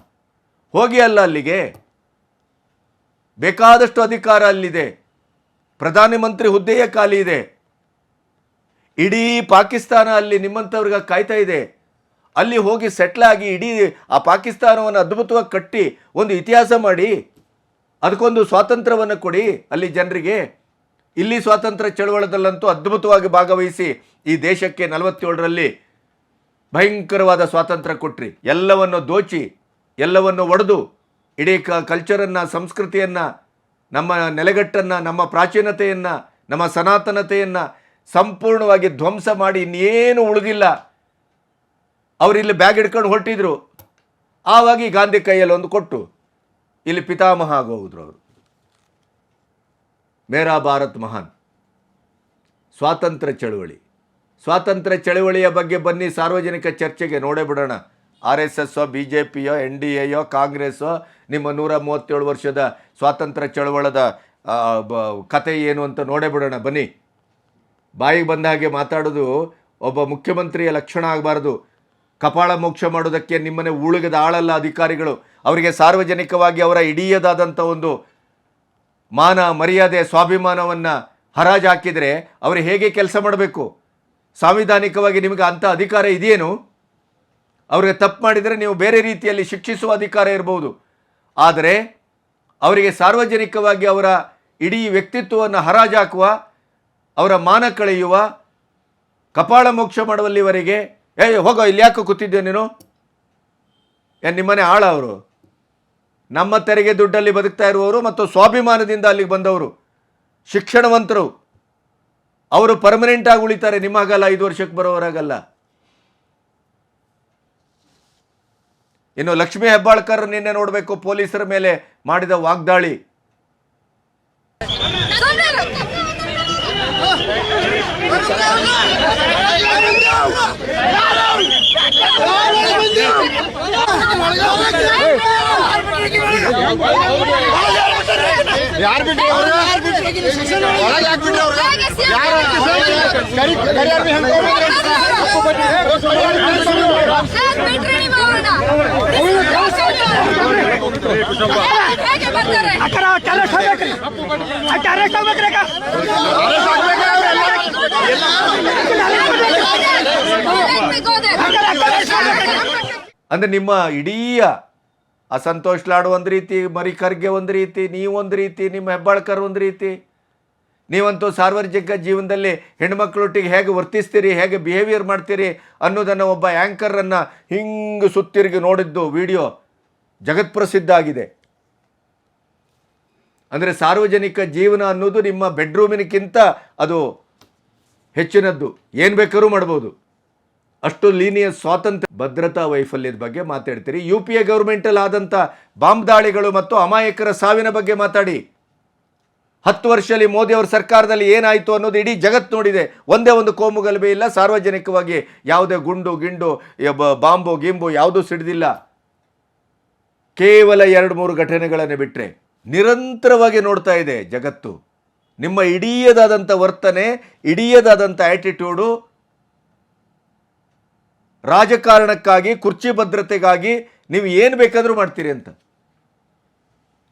ಹೋಗಿ ಅಲ್ಲ ಅಲ್ಲಿಗೆ. ಬೇಕಾದಷ್ಟು ಅಧಿಕಾರ ಅಲ್ಲಿದೆ. ಪ್ರಧಾನಮಂತ್ರಿ ಹುದ್ದೆಯ ಖಾಲಿ ಇದೆ. ಇಡೀ ಪಾಕಿಸ್ತಾನ ಅಲ್ಲಿ ನಿಮ್ಮಂಥವ್ರಿಗೆ ಕಾಯ್ತಾ ಇದೆ. ಅಲ್ಲಿ ಹೋಗಿ ಸೆಟ್ಲ್ ಆಗಿ ಇಡೀ ಆ ಪಾಕಿಸ್ತಾನವನ್ನು ಅದ್ಭುತವಾಗಿ ಕಟ್ಟಿ ಒಂದು ಇತಿಹಾಸ ಮಾಡಿ, ಅದಕ್ಕೊಂದು ಸ್ವಾತಂತ್ರ್ಯವನ್ನು ಕೊಡಿ ಅಲ್ಲಿ ಜನರಿಗೆ. ಇಲ್ಲಿ ಸ್ವಾತಂತ್ರ್ಯ ಚಳವಳದಲ್ಲಂತೂ ಅದ್ಭುತವಾಗಿ ಭಾಗವಹಿಸಿ ಈ ದೇಶಕ್ಕೆ ನಲವತ್ತೇಳರಲ್ಲಿ ಭಯಂಕರವಾದ ಸ್ವಾತಂತ್ರ್ಯ ಕೊಟ್ರಿ. ಎಲ್ಲವನ್ನು ದೋಚಿ, ಎಲ್ಲವನ್ನು ಒಡೆದು, ಇಡೀ ಕ ಕಲ್ಚರನ್ನು ಸಂಸ್ಕೃತಿಯನ್ನು, ನಮ್ಮ ನೆಲೆಗಟ್ಟನ್ನು, ನಮ್ಮ ಪ್ರಾಚೀನತೆಯನ್ನು, ನಮ್ಮ ಸನಾತನತೆಯನ್ನು ಸಂಪೂರ್ಣವಾಗಿ ಧ್ವಂಸ ಮಾಡಿ ಇನ್ನೇನು ಉಳಿದಿಲ್ಲ. ಅವರಿಲ್ಲಿ ಬ್ಯಾಗ್ ಹಿಡ್ಕೊಂಡು ಹೊರಟಿದ್ರು. ಆವಾಗ ಈ ಗಾಂಧಿ ಕೈಯಲ್ಲಿ ಒಂದು ಕೊಟ್ಟು ಇಲ್ಲಿ ಪಿತಾಮಹ ಆಗೋದ್ರು ಅವರು. ಮೇರಾ ಭಾರತ್ ಮಹಾನ್. ಸ್ವಾತಂತ್ರ್ಯ ಚಳುವಳಿ. ಸ್ವಾತಂತ್ರ್ಯ ಚಳುವಳಿಯ ಬಗ್ಗೆ ಬನ್ನಿ, ಸಾರ್ವಜನಿಕ ಚರ್ಚೆಗೆ ನೋಡೇ ಬಿಡೋಣ. ಆರ್ ಎಸ್ ಎಸ್ಸೋ ಬಿ ಜೆ ಪಿಯೋ, ಎನ್ ಡಿ ಎಯೋ ಕಾಂಗ್ರೆಸ್ಸೋ, ನಿಮ್ಮ ನೂರ ಮೂವತ್ತೇಳು ವರ್ಷದ ಸ್ವಾತಂತ್ರ್ಯ ಚಳುವಳದ ಕತೆ ಏನು ಅಂತ ನೋಡೇ ಬಿಡೋಣ, ಬನ್ನಿ. ಬಾಯಿಗೆ ಬಂದ ಹಾಗೆ ಮಾತಾಡೋದು ಒಬ್ಬ ಮುಖ್ಯಮಂತ್ರಿಯ ಲಕ್ಷಣ ಆಗಬಾರ್ದು. ಕಪಾಳ ಮೋಕ್ಷ ಮಾಡೋದಕ್ಕೆ ನಿಮ್ಮನೆ ಉಳುಗದ ಆಳಲ್ಲ ಅಧಿಕಾರಿಗಳು. ಅವರಿಗೆ ಸಾರ್ವಜನಿಕವಾಗಿ ಅವರ ಇಡೀಯದಾದಂಥ ಒಂದು ಮಾನ ಮರ್ಯಾದೆ, ಸ್ವಾಭಿಮಾನವನ್ನು ಹರಾಜು ಹಾಕಿದರೆ ಅವರು ಹೇಗೆ ಕೆಲಸ ಮಾಡಬೇಕು? ಸಾಂವಿಧಾನಿಕವಾಗಿ ನಿಮಗೆ ಅಂಥ ಅಧಿಕಾರ ಇದೆಯೇನು ಅವರಿಗೆ ತಪ್ಪು ಮಾಡಿದರೆ ನೀವು ಬೇರೆ ರೀತಿಯಲ್ಲಿ ಶಿಕ್ಷಿಸುವ ಅಧಿಕಾರ ಇರಬಹುದು ಆದರೆ ಅವರಿಗೆ ಸಾರ್ವಜನಿಕವಾಗಿ ಅವರ ಇಡೀ ವ್ಯಕ್ತಿತ್ವವನ್ನು ಹರಾಜು ಹಾಕುವ ಅವರ ಮಾನ ಕಳೆಯುವ, ಕಪಾಳ ಮೋಕ್ಷ ಮಾಡುವಲ್ಲಿವರೆಗೆ ಏ ಹೋಗೋ, ಇಲ್ಲಿ ಯಾಕೆ ಕೂತಿದ್ದೆ ನೀನು? ಏನು ನಿಮ್ಮನೆ ಆಳ ಅವರು. ನಮ್ಮ ತೆರಿಗೆ ದುಡ್ಡಲ್ಲಿ ಬದುಕ್ತಾ ಇರುವವರು ಮತ್ತು ಸ್ವಾಭಿಮಾನದಿಂದ ಅಲ್ಲಿಗೆ ಬಂದವರು. ಶಿಕ್ಷಣವಂತರು. ಅವರು ಪರ್ಮನೆಂಟ್ ಆಗಿ ಉಳಿತಾರೆ ನಿಮಗಲ್ಲ ಐದು ವರ್ಷಕ್ಕೆ ಬರೋವರಾಗಲ್ಲ ಇನ್ನು ಲಕ್ಷ್ಮೀ ಹೆಬ್ಬಾಳ್ಕರ್ ನಿನ್ನೆ ನೋಡಬೇಕು, ಪೊಲೀಸರ ಮೇಲೆ ಮಾಡಿದ ವಾಗ್ದಾಳಿ. ಯಾರು ಬಿಟ್ರಿ ಅವ್ರು ಒಳಗೆ ಯಾಕೆ ಬಿಟ್ರಿ ಅವ್ರು ಯಾರು ಅಕ್ಕ ಅಂದರೆ ನಿಮ್ಮ ಇಡೀ ಅಸಂತೋಷ್ಲಾಡು ಸಂತೋಷ್ ಒಂದು ರೀತಿ ಮರಿ ಖರ್ಗೆ ಒಂದು ರೀತಿ, ನೀವೊಂದು ರೀತಿ, ನಿಮ್ಮ ಹೆಬ್ಬಾಳ್ಕರ್ ಒಂದು ರೀತಿ. ನೀವಂತೂ ಸಾರ್ವಜನಿಕ ಜೀವನದಲ್ಲಿ ಹೆಣ್ಮಕ್ಳೊಟ್ಟಿಗೆ ಹೇಗೆ ವರ್ತಿಸ್ತೀರಿ, ಹೇಗೆ ಬಿಹೇವಿಯರ್ ಮಾಡ್ತೀರಿ ಅನ್ನೋದನ್ನು ಒಬ್ಬ ಆ್ಯಂಕರನ್ನು ಹಿಂಗೆ ಸುತ್ತಿರುಗಿ ನೋಡಿದ್ದು ವಿಡಿಯೋ ಜಗತ್ಪ್ರಸಿದ್ಧ ಆಗಿದೆ ಅಂದರೆ ಸಾರ್ವಜನಿಕ ಜೀವನ ಅನ್ನೋದು ನಿಮ್ಮ ಬೆಡ್ರೂಮಿನಕ್ಕಿಂತ ಅದು ಹೆಚ್ಚಿನದ್ದು. ಏನು ಬೇಕಾದ್ರೂ ಮಾಡ್ಬೋದು. ಅಷ್ಟು ಲೀನಿಯ ಸ್ವಾತಂತ್ರ್ಯ ಭದ್ರತಾ ವೈಫಲ್ಯದ ಬಗ್ಗೆ ಮಾತಾಡ್ತೀರಿ. ಯು ಪಿ ಎ ಗೌರ್ಮೆಂಟಲ್ಲಿ ಆದಂಥ ಬಾಂಬ್ ದಾಳಿಗಳು ಮತ್ತು ಅಮಾಯಕರ ಸಾವಿನ ಬಗ್ಗೆ ಮಾತಾಡಿ. ಹತ್ತು ವರ್ಷದಲ್ಲಿ ಮೋದಿ ಅವರ ಸರ್ಕಾರದಲ್ಲಿ ಏನಾಯಿತು ಅನ್ನೋದು ಇಡೀ ಜಗತ್ತು ನೋಡಿದೆ. ಒಂದೇ ಒಂದು ಕೋಮು ಗಲಭೆ ಇಲ್ಲ. ಸಾರ್ವಜನಿಕವಾಗಿ ಯಾವುದೇ ಗುಂಡು, ಗಿಂಡು ಬಾಂಬು, ಗಿಂಬು ಯಾವುದೂ ಸಿಡಿದಿಲ್ಲ. ಕೇವಲ ಎರಡು ಮೂರು ಘಟನೆಗಳನ್ನು ಬಿಟ್ಟರೆ ನಿರಂತರವಾಗಿ ನೋಡ್ತಾ ಇದೆ ಜಗತ್ತು. ನಿಮ್ಮ ಇಡೀಯದಾದಂಥ ವರ್ತನೆ ಇಡೀಯದಾದಂಥ ಆ್ಯಟಿಟ್ಯೂಡು ರಾಜಕಾರಣಕ್ಕಾಗಿ, ಕುರ್ಚಿ ಭದ್ರತೆಗಾಗಿ ನೀವು ಏನು ಬೇಕಾದರೂ ಮಾಡ್ತೀರಿ ಅಂತ.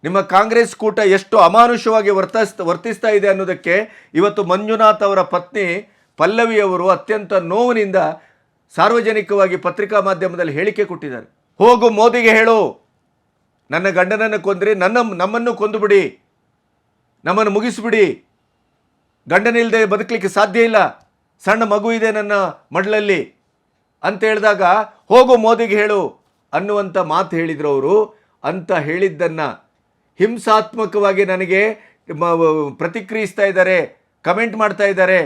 ನಿಮ್ಮ ಕಾಂಗ್ರೆಸ್ ಕೂಟ ಎಷ್ಟು ಅಮಾನುಷವಾಗಿ ವರ್ತಿಸ್, ವರ್ತಿಸ್ತಾ ಇದೆ ಅನ್ನೋದಕ್ಕೆ ಇವತ್ತು ಮಂಜುನಾಥ್ ಅವರ ಪತ್ನಿ ಪಲ್ಲವಿ ಅವರು ಅತ್ಯಂತ ನೋವಿನಿಂದ ಸಾರ್ವಜನಿಕವಾಗಿ ಪತ್ರಿಕಾ ಮಾಧ್ಯಮದಲ್ಲಿ ಹೇಳಿಕೆ ಕೊಟ್ಟಿದ್ದಾರೆ. ಹೋಗು, ಮೋದಿಗೆ ಹೇಳು. ನನ್ನ ಗಂಡನನ್ನು ಕೊಂದ್ರಿ, ನನ್ನ, ನಮ್ಮನ್ನು ಕೊಂದುಬಿಡಿ. ನಮ್ಮನ್ನು ಮುಗಿಸಿಬಿಡಿ. ಗಂಡನಿಲ್ಲದೆ ಬದುಕಲಿಕ್ಕೆ ಸಾಧ್ಯ ಇಲ್ಲ. ಸಣ್ಣ ಮಗು ಇದೆ ನನ್ನ ಮಡ್ಲಲ್ಲಿ ಅಂತ ಹೇಳಿದಾಗ, ಹೋಗು ಮೋದಿಗೆ ಹೇಳು ಅನ್ನುವಂಥ ಮಾತು ಹೇಳಿದರು ಅವರು ಅಂತ ಹೇಳಿದ್ದನ್ನು ಹಿಂಸಾತ್ಮಕವಾಗಿ ನನಗೆ ಪ್ರತಿಕ್ರಿಯಿಸ್ತಾ ಇದ್ದಾರೆ, ಕಮೆಂಟ್ ಮಾಡ್ತಾ ಇದ್ದಾರೆ.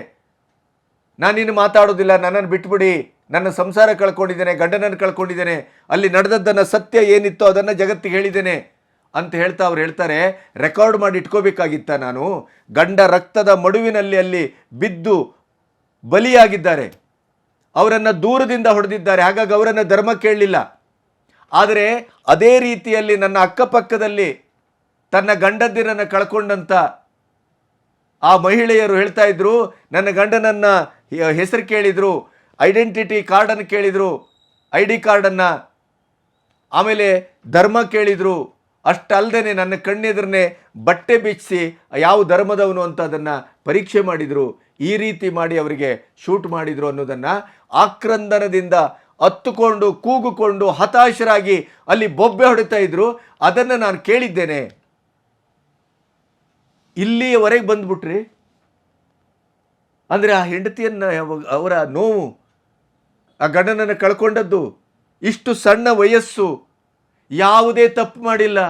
ನಾನಿನ್ನು ಮಾತಾಡೋದಿಲ್ಲ, ನನ್ನನ್ನು ಬಿಟ್ಬಿಡಿ. ನನ್ನ ಸಂಸಾರ ಕಳ್ಕೊಂಡಿದ್ದೇನೆ, ಗಂಡನನ್ನು ಕಳ್ಕೊಂಡಿದ್ದೇನೆ. ಅಲ್ಲಿ ನಡೆದದ್ದನ್ನು ಸತ್ಯ ಏನಿತ್ತೋ ಅದನ್ನು ಜಗತ್ತಿಗೆ ಹೇಳಿದ್ದೇನೆ ಅಂತ ಹೇಳ್ತಾ ಅವ್ರು ಹೇಳ್ತಾರೆ. ರೆಕಾರ್ಡ್ ಮಾಡಿ ಇಟ್ಕೋಬೇಕಾಗಿತ್ತ ನಾನು. ಗಂಡ ರಕ್ತದ ಮಡುವಿನಲ್ಲಿ ಅಲ್ಲಿ ಬಿದ್ದು ಬಲಿಯಾಗಿದ್ದಾರೆ. ಅವರನ್ನು ದೂರದಿಂದ ಹೊಡೆದಿದ್ದಾರೆ. ಹಾಗಾಗಿ ಅವರನ್ನು ಧರ್ಮ ಕೇಳಲಿಲ್ಲ. ಆದರೆ ಅದೇ ರೀತಿಯಲ್ಲಿ ನನ್ನ ಅಕ್ಕಪಕ್ಕದಲ್ಲಿ ತನ್ನ ಗಂಡದ್ದಿರನ್ನು ಕಳ್ಕೊಂಡಂಥ ಆ ಮಹಿಳೆಯರು ಹೇಳ್ತಾ ಇದ್ರು. ನನ್ನ ಗಂಡನನ್ನು ಹೆಸರು ಕೇಳಿದರು, ಐಡೆಂಟಿಟಿ ಕಾರ್ಡನ್ನು ಕೇಳಿದರು, ಐ ಡಿ ಕಾರ್ಡನ್ನು, ಆಮೇಲೆ ಧರ್ಮ ಕೇಳಿದರು. ಅಷ್ಟಲ್ಲದೇ ನನ್ನ ಕಣ್ಣೆದ್ರನ್ನೇ ಬಟ್ಟೆ ಬಿಚ್ಚಿಸಿ ಯಾವ ಧರ್ಮದವನು ಅಂತ ಅದನ್ನು ಪರೀಕ್ಷೆ ಮಾಡಿದರು. ಈ ರೀತಿ ಮಾಡಿ ಅವರಿಗೆ ಶೂಟ್ ಮಾಡಿದರು ಅನ್ನೋದನ್ನು ಆಕ್ರಂದನದಿಂದ ಅತ್ತುಕೊಂಡು, ಕೂಗುಕೊಂಡು, ಹತಾಶರಾಗಿ ಅಲ್ಲಿ ಬೊಬ್ಬೆ ಹೊಡಿತಾ ಇದ್ರು. ಅದನ್ನು ನಾನು ಕೇಳಿದ್ದೇನೆ. ಇಲ್ಲಿಯವರೆಗೆ ಬಂದ್ಬಿಟ್ರಿ? ಅಂದರೆ ಆ ಹೆಂಡತಿಯನ್ನು, ಅವರ ನೋವು, ಆ ಗಂಡನನ್ನು ಕಳ್ಕೊಂಡದ್ದು, ಇಷ್ಟು ಸಣ್ಣ ವಯಸ್ಸು, ಯಾವುದೇ ತಪ್ಪು ಮಾಡಿಲ್ಲ,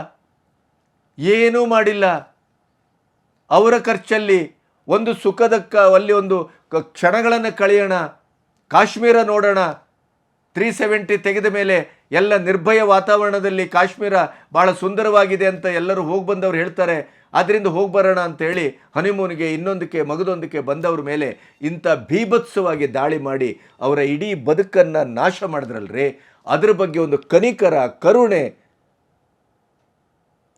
ಏನೂ ಮಾಡಿಲ್ಲ. ಅವರ ಖರ್ಚಲ್ಲಿ ಒಂದು ಸುಖದಕ್ಕ, ಅಲ್ಲಿ ಒಂದು ಕ್ಷಣಗಳನ್ನು ಕಳೆಯೋಣ. ಕಾಶ್ಮೀರ ನೋಡೋಣ. ತ್ರೀ ಸೆವೆಂಟಿ ತೆಗೆದ ಮೇಲೆ ಎಲ್ಲ ನಿರ್ಭಯ ವಾತಾವರಣದಲ್ಲಿ ಕಾಶ್ಮೀರ ಭಾಳ ಸುಂದರವಾಗಿದೆ ಅಂತ ಎಲ್ಲರೂ ಹೋಗಿ ಬಂದವರು ಹೇಳ್ತಾರೆ. ಅದರಿಂದ ಹೋಗಿ ಬರೋಣ ಅಂತೇಳಿ ಹನಿಮೂನ್ಗೆ ಇನ್ನೊಂದಕ್ಕೆ, ಮಗದೊಂದಕ್ಕೆ ಬಂದವ್ರ ಮೇಲೆ ಇಂಥ ಭೀಭತ್ಸವಾಗಿ ದಾಳಿ ಮಾಡಿ ಅವರ ಇಡೀ ಬದುಕನ್ನು ನಾಶ ಮಾಡಿದ್ರಲ್ರಿ. ಅದ್ರ ಬಗ್ಗೆ ಒಂದು ಕನಿಕರ ಕರುಣೆ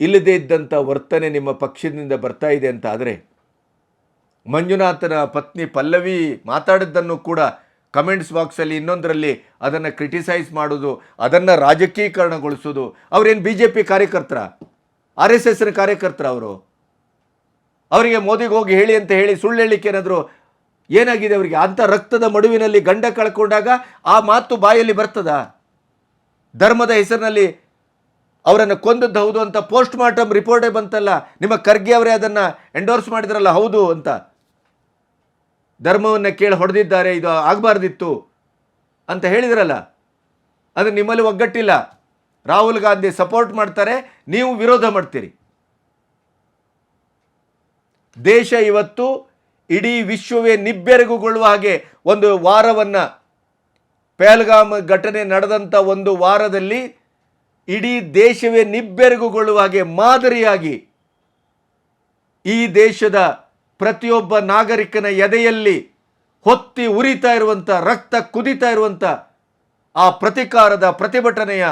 ಇಲ್ಲದೇ ಇದ್ದಂಥ ವರ್ತನೆ ನಿಮ್ಮ ಪಕ್ಷದಿಂದ ಬರ್ತಾ ಇದೆ ಅಂತ ಆದರೆ ಮಂಜುನಾಥನ ಪತ್ನಿ ಪಲ್ಲವಿ ಮಾತಾಡಿದ್ದನ್ನು ಕೂಡ ಕಮೆಂಟ್ಸ್ ಬಾಕ್ಸಲ್ಲಿ ಇನ್ನೊಂದರಲ್ಲಿ ಅದನ್ನು ಕ್ರಿಟಿಸೈಸ್ ಮಾಡೋದು, ಅದನ್ನು ರಾಜಕೀಕರಣಗೊಳಿಸೋದು ಅವರೇನು ಬಿ ಜೆ ಪಿ ಕಾರ್ಯಕರ್ತರ? ಆರ್ ಎಸ್ ಎಸ್ನ ಕಾರ್ಯಕರ್ತರ ಅವರು? ಅವರಿಗೆ ಮೋದಿಗೆ ಹೋಗಿ ಹೇಳಿ ಅಂತ ಹೇಳಿ ಸುಳ್ಳು ಹೇಳಿಕೆ ಏನಾದರೂ ಏನಾಗಿದೆ ಅವರಿಗೆ? ಅಂಥ ರಕ್ತದ ಮಡುವಿನಲ್ಲಿ ಗಂಡ ಕಳ್ಕೊಂಡಾಗ ಆ ಮಾತು ಬಾಯಲ್ಲಿ ಬರ್ತದ? ಧರ್ಮದ ಹೆಸರಿನಲ್ಲಿ ಅವರನ್ನು ಕೊಂದದ್ದು ಹೌದು ಅಂತ ಪೋಸ್ಟ್ ಮಾರ್ಟಮ್ ರಿಪೋರ್ಟೇ ಬಂತಲ್ಲ? ನಿಮ್ಮ ಖರ್ಗೆ ಅವರೇ ಅದನ್ನು ಎಂಡೋರ್ಸ್ ಮಾಡಿದ್ರಲ್ಲ ಹೌದು ಅಂತ. ಧರ್ಮವನ್ನು ಕೇಳಿ ಹೊಡೆದಿದ್ದಾರೆ, ಇದು ಆಗಬಾರ್ದಿತ್ತು ಅಂತ ಹೇಳಿದ್ರಲ್ಲ, ಅದು ನಿಮ್ಮಲ್ಲಿ ಒಗ್ಗಟ್ಟಿಲ್ಲ. ರಾಹುಲ್ ಗಾಂಧಿ ಸಪೋರ್ಟ್ ಮಾಡ್ತಾರೆ, ನೀವು ವಿರೋಧ ಮಾಡ್ತೀರಿ. ದೇಶ ಇವತ್ತು ಇಡೀ ವಿಶ್ವವೇ ನಿಬ್ಬೆರಗುಗೊಳ್ಳುವ ಹಾಗೆ ಒಂದು ವಾರವನ್ನು, ಪಹಲ್ಗಾಮ್ ಘಟನೆ ನಡೆದಂಥ ಒಂದು ವಾರದಲ್ಲಿ ಇಡೀ ದೇಶವೇ ನಿಬ್ಬೆರಗುಗೊಳ್ಳುವ ಹಾಗೆ ಮಾದರಿಯಾಗಿ ಈ ದೇಶದ ಪ್ರತಿಯೊಬ್ಬ ನಾಗರಿಕನ ಎದೆಯಲ್ಲಿ ಹೊತ್ತಿ ಉರಿತಾ ಇರುವಂಥ ರಕ್ತ ಕುದಿತಾ ಇರುವಂಥ ಆ ಪ್ರತಿಕಾರದ ಪ್ರತಿಭಟನೆಯ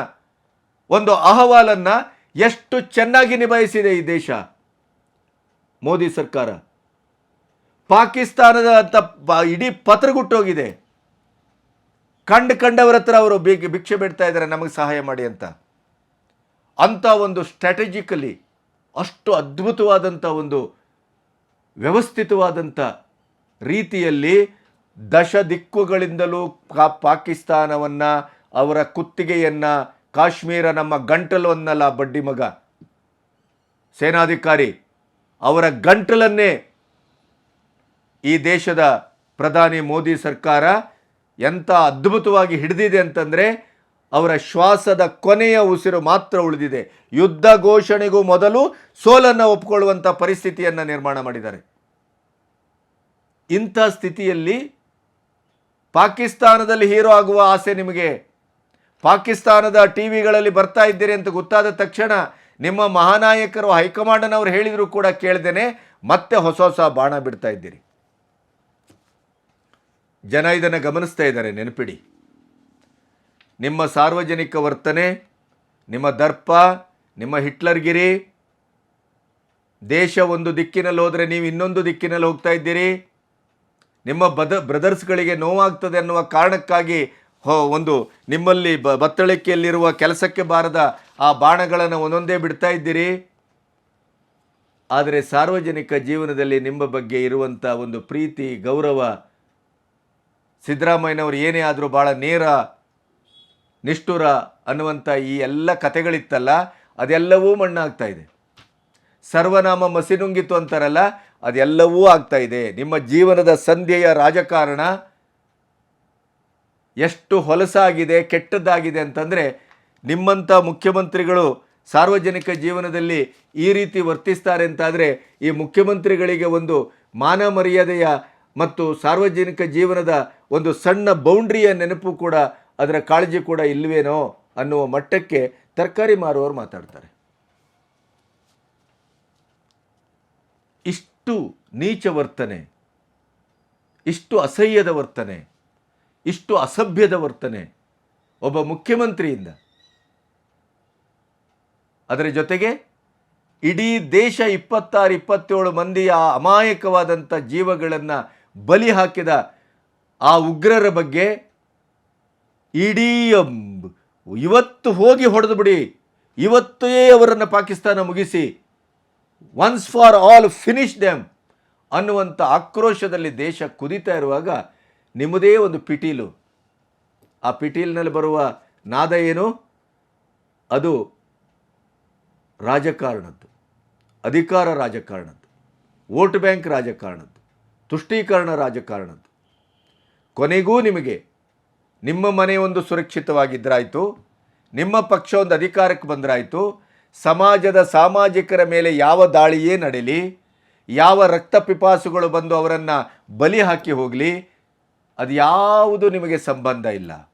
ಒಂದು ಅಹವಾಲನ್ನು ಎಷ್ಟು ಚೆನ್ನಾಗಿ ನಿಭಾಯಿಸಿದೆ ಈ ದೇಶ. ಮೋದಿ ಸರ್ಕಾರ. ಪಾಕಿಸ್ತಾನದ ಅಂತ ಇಡೀ ಪತ್ರಗುಟ್ಟೋಗಿದೆ. ಕಂಡು ಕಂಡವರ ಹತ್ರ ಅವರು ಭಿಕ್ಷೆ ಬಿಡ್ತಾ ಇದ್ದಾರೆ, ನಮಗೆ ಸಹಾಯ ಮಾಡಿ ಅಂತ. ಅಂಥ ಒಂದು ಸ್ಟ್ರಾಟಜಿಕಲಿ ಅಷ್ಟು ಅದ್ಭುತವಾದಂಥ ಒಂದು ವ್ಯವಸ್ಥಿತವಾದಂಥ ರೀತಿಯಲ್ಲಿ ದಶ ದಿಕ್ಕುಗಳಿಂದಲೂ ಪಾಕಿಸ್ತಾನವನ್ನು, ಅವರ ಕುತ್ತಿಗೆಯನ್ನು, ಕಾಶ್ಮೀರ ನಮ್ಮ ಗಂಟಲವನ್ನಲ್ಲ, ಬಡ್ಡಿ ಮಗ. ಸೇನಾಧಿಕಾರಿ, ಅವರ ಗಂಟಲನ್ನೇ ಈ ದೇಶದ ಪ್ರಧಾನಿ ಮೋದಿ ಸರ್ಕಾರ ಎಂಥ ಅದ್ಭುತವಾಗಿ ಹಿಡಿದಿದೆ ಅಂತಂದರೆ ಅವರ ಶ್ವಾಸದ ಕೊನೆಯ ಉಸಿರು ಮಾತ್ರ ಉಳಿದಿದೆ. ಯುದ್ಧ ಘೋಷಣೆಗೂ ಮೊದಲು ಸೋಲನ್ನು ಒಪ್ಪಿಕೊಳ್ಳುವಂಥ ಪರಿಸ್ಥಿತಿಯನ್ನು ನಿರ್ಮಾಣ ಮಾಡಿದ್ದಾರೆ. ಇಂಥ ಸ್ಥಿತಿಯಲ್ಲಿ ಪಾಕಿಸ್ತಾನದಲ್ಲಿ ಹೀರೋ ಆಗುವ ಆಸೆ ನಿಮಗೆ? ಪಾಕಿಸ್ತಾನದ ಟಿ ವಿಗಳಲ್ಲಿ ಬರ್ತಾ ಇದ್ದೀರಿ ಅಂತ ಗೊತ್ತಾದ ತಕ್ಷಣ ನಿಮ್ಮ ಮಹಾನಾಯಕರು ಹೈಕಮಾಂಡನವರು ಹೇಳಿದರೂ ಕೂಡ ಕೇಳ್ದೇನೆ ಮತ್ತೆ ಹೊಸ ಹೊಸ ಬಾಣ ಬಿಡ್ತಾ ಇದ್ದೀರಿ. ಜನ ಇದನ್ನು ಗಮನಿಸ್ತಾ ಇದ್ದಾರೆ, ನೆನಪಿಡಿ. ನಿಮ್ಮ ಸಾರ್ವಜನಿಕ ವರ್ತನೆ, ನಿಮ್ಮ ದರ್ಪ, ನಿಮ್ಮ ಹಿಟ್ಲರ್ಗಿರಿ ದೇಶ ಒಂದು ದಿಕ್ಕಿನಲ್ಲಿ ಹೋದರೆ ನೀವು ಇನ್ನೊಂದು ದಿಕ್ಕಿನಲ್ಲಿ ಹೋಗ್ತಾ ಇದ್ದೀರಿ. ನಿಮ್ಮ ಬದ, ಬ್ರದರ್ಸ್ಗಳಿಗೆ ನೋವಾಗ್ತದೆ ಅನ್ನುವ ಕಾರಣಕ್ಕಾಗಿ ಒಂದು ನಿಮ್ಮಲ್ಲಿ ಬ, ಬತ್ತಳಿಕೆಯಲ್ಲಿರುವ ಕೆಲಸಕ್ಕೆ ಬಾರದ ಆ ಬಾಣಗಳನ್ನು ಒಂದೊಂದೇ ಬಿಡ್ತಾ ಇದ್ದೀರಿ. ಆದರೆ ಸಾರ್ವಜನಿಕ ಜೀವನದಲ್ಲಿ ನಿಮ್ಮ ಬಗ್ಗೆ ಇರುವಂಥ ಒಂದು ಪ್ರೀತಿ, ಗೌರವ ಸಿದ್ದರಾಮಯ್ಯನವರು ಏನೇ ಆದರೂ ಭಾಳ ನೇರ ನಿಷ್ಠುರ ಅನ್ನುವಂಥ ಈ ಎಲ್ಲ ಕಥೆಗಳಿತ್ತಲ್ಲ, ಅದೆಲ್ಲವೂ ಮಣ್ಣಾಗ್ತಾ ಇದೆ. ಸರ್ವನಾಮ ಮಸಿನುಂಗಿತು ಅಂತಾರಲ್ಲ, ಅದೆಲ್ಲವೂ ಆಗ್ತಾ ಇದೆ. ನಿಮ್ಮ ಜೀವನದ ಸಂಧ್ಯೆಯ ರಾಜಕಾರಣ ಎಷ್ಟು ಹೊಲಸಾಗಿದೆ, ಕೆಟ್ಟದ್ದಾಗಿದೆ ಅಂತಂದರೆ ನಿಮ್ಮಂಥ ಮುಖ್ಯಮಂತ್ರಿಗಳು ಸಾರ್ವಜನಿಕ ಜೀವನದಲ್ಲಿ ಈ ರೀತಿ ವರ್ತಿಸ್ತಾರೆ ಅಂತಾದರೆ, ಈ ಮುಖ್ಯಮಂತ್ರಿಗಳಿಗೆ ಒಂದು ಮಾನ ಮರ್ಯಾದೆಯ ಮತ್ತು ಸಾರ್ವಜನಿಕ ಜೀವನದ ಒಂದು ಸಣ್ಣ ಬೌಂಡ್ರಿಯ ನೆನಪು ಕೂಡ ಅದರ ಕಾಳಜಿ ಕೂಡ ಇಲ್ವೇನೋ ಅನ್ನುವ ಮಟ್ಟಕ್ಕೆ ತರಕಾರಿ ಮಾರುವವರು ಮಾತಾಡ್ತಾರೆ. ಇಷ್ಟು ನೀಚ ವರ್ತನೆ, ಇಷ್ಟು ಅಸಹ್ಯದ ವರ್ತನೆ, ಇಷ್ಟು ಅಸಭ್ಯದ ವರ್ತನೆ ಒಬ್ಬ ಮುಖ್ಯಮಂತ್ರಿಯಿಂದ, ಅದರ ಜೊತೆಗೆ ಇಡೀ ದೇಶ ಇಪ್ಪತ್ತಾರು, ಇಪ್ಪತ್ತೇಳು ಮಂದಿಯ ಅಮಾಯಕವಾದಂಥ ಜೀವಗಳನ್ನು ಬಲಿ ಹಾಕಿದ ಆ ಉಗ್ರರ ಬಗ್ಗೆ ಇಡೀ ಇವತ್ತು ಹೋಗಿ ಹೊಡೆದು ಬಿಡಿ. ಇವತ್ತೇ ಅವರನ್ನು ಪಾಕಿಸ್ತಾನ ಮುಗಿಸಿ. Once for all finish them ಅನ್ನುವಂಥ ಆಕ್ರೋಶದಲ್ಲಿ ದೇಶ ಕುದೀತಾ ಇರುವಾಗ ನಿಮ್ಮದೇ ಒಂದು ಪಿಟೀಲು. ಆ ಪಿಟೀಲ್ನಲ್ಲಿ ಬರುವ ನಾದ ಏನು? ಅದು ರಾಜಕಾರಣದ್ದು. ಅಧಿಕಾರ ರಾಜಕಾರಣದ್ದು. Vote bank ರಾಜಕಾರಣದ್ದು. ತುಷ್ಟೀಕರಣ ರಾಜಕಾರಣದ್ದು. ಕೊನೆಗೂ ನಿಮಗೆ ನಿಮ್ಮ ಮನೆ ಒಂದು ಸುರಕ್ಷಿತವಾಗಿದ್ದರಾಯಿತು ನಿಮ್ಮ ಪಕ್ಷ ಒಂದು ಅಧಿಕಾರಕ್ಕೆ ಬಂದರಾಯಿತು, ಸಮಾಜದ ಸಾಮಾಜಿಕರ ಮೇಲೆ ಯಾವ ದಾಳಿಯೇ ನಡೀಲಿ, ಯಾವ ರಕ್ತ ಪಿಪಾಸುಗಳು ಬಂದು ಅವರನ್ನು ಬಲಿ ಹಾಕಿ ಹೋಗಲಿ, ಅದು ಯಾವುದು ನಿಮಗೆ ಸಂಬಂಧ ಇಲ್ಲ.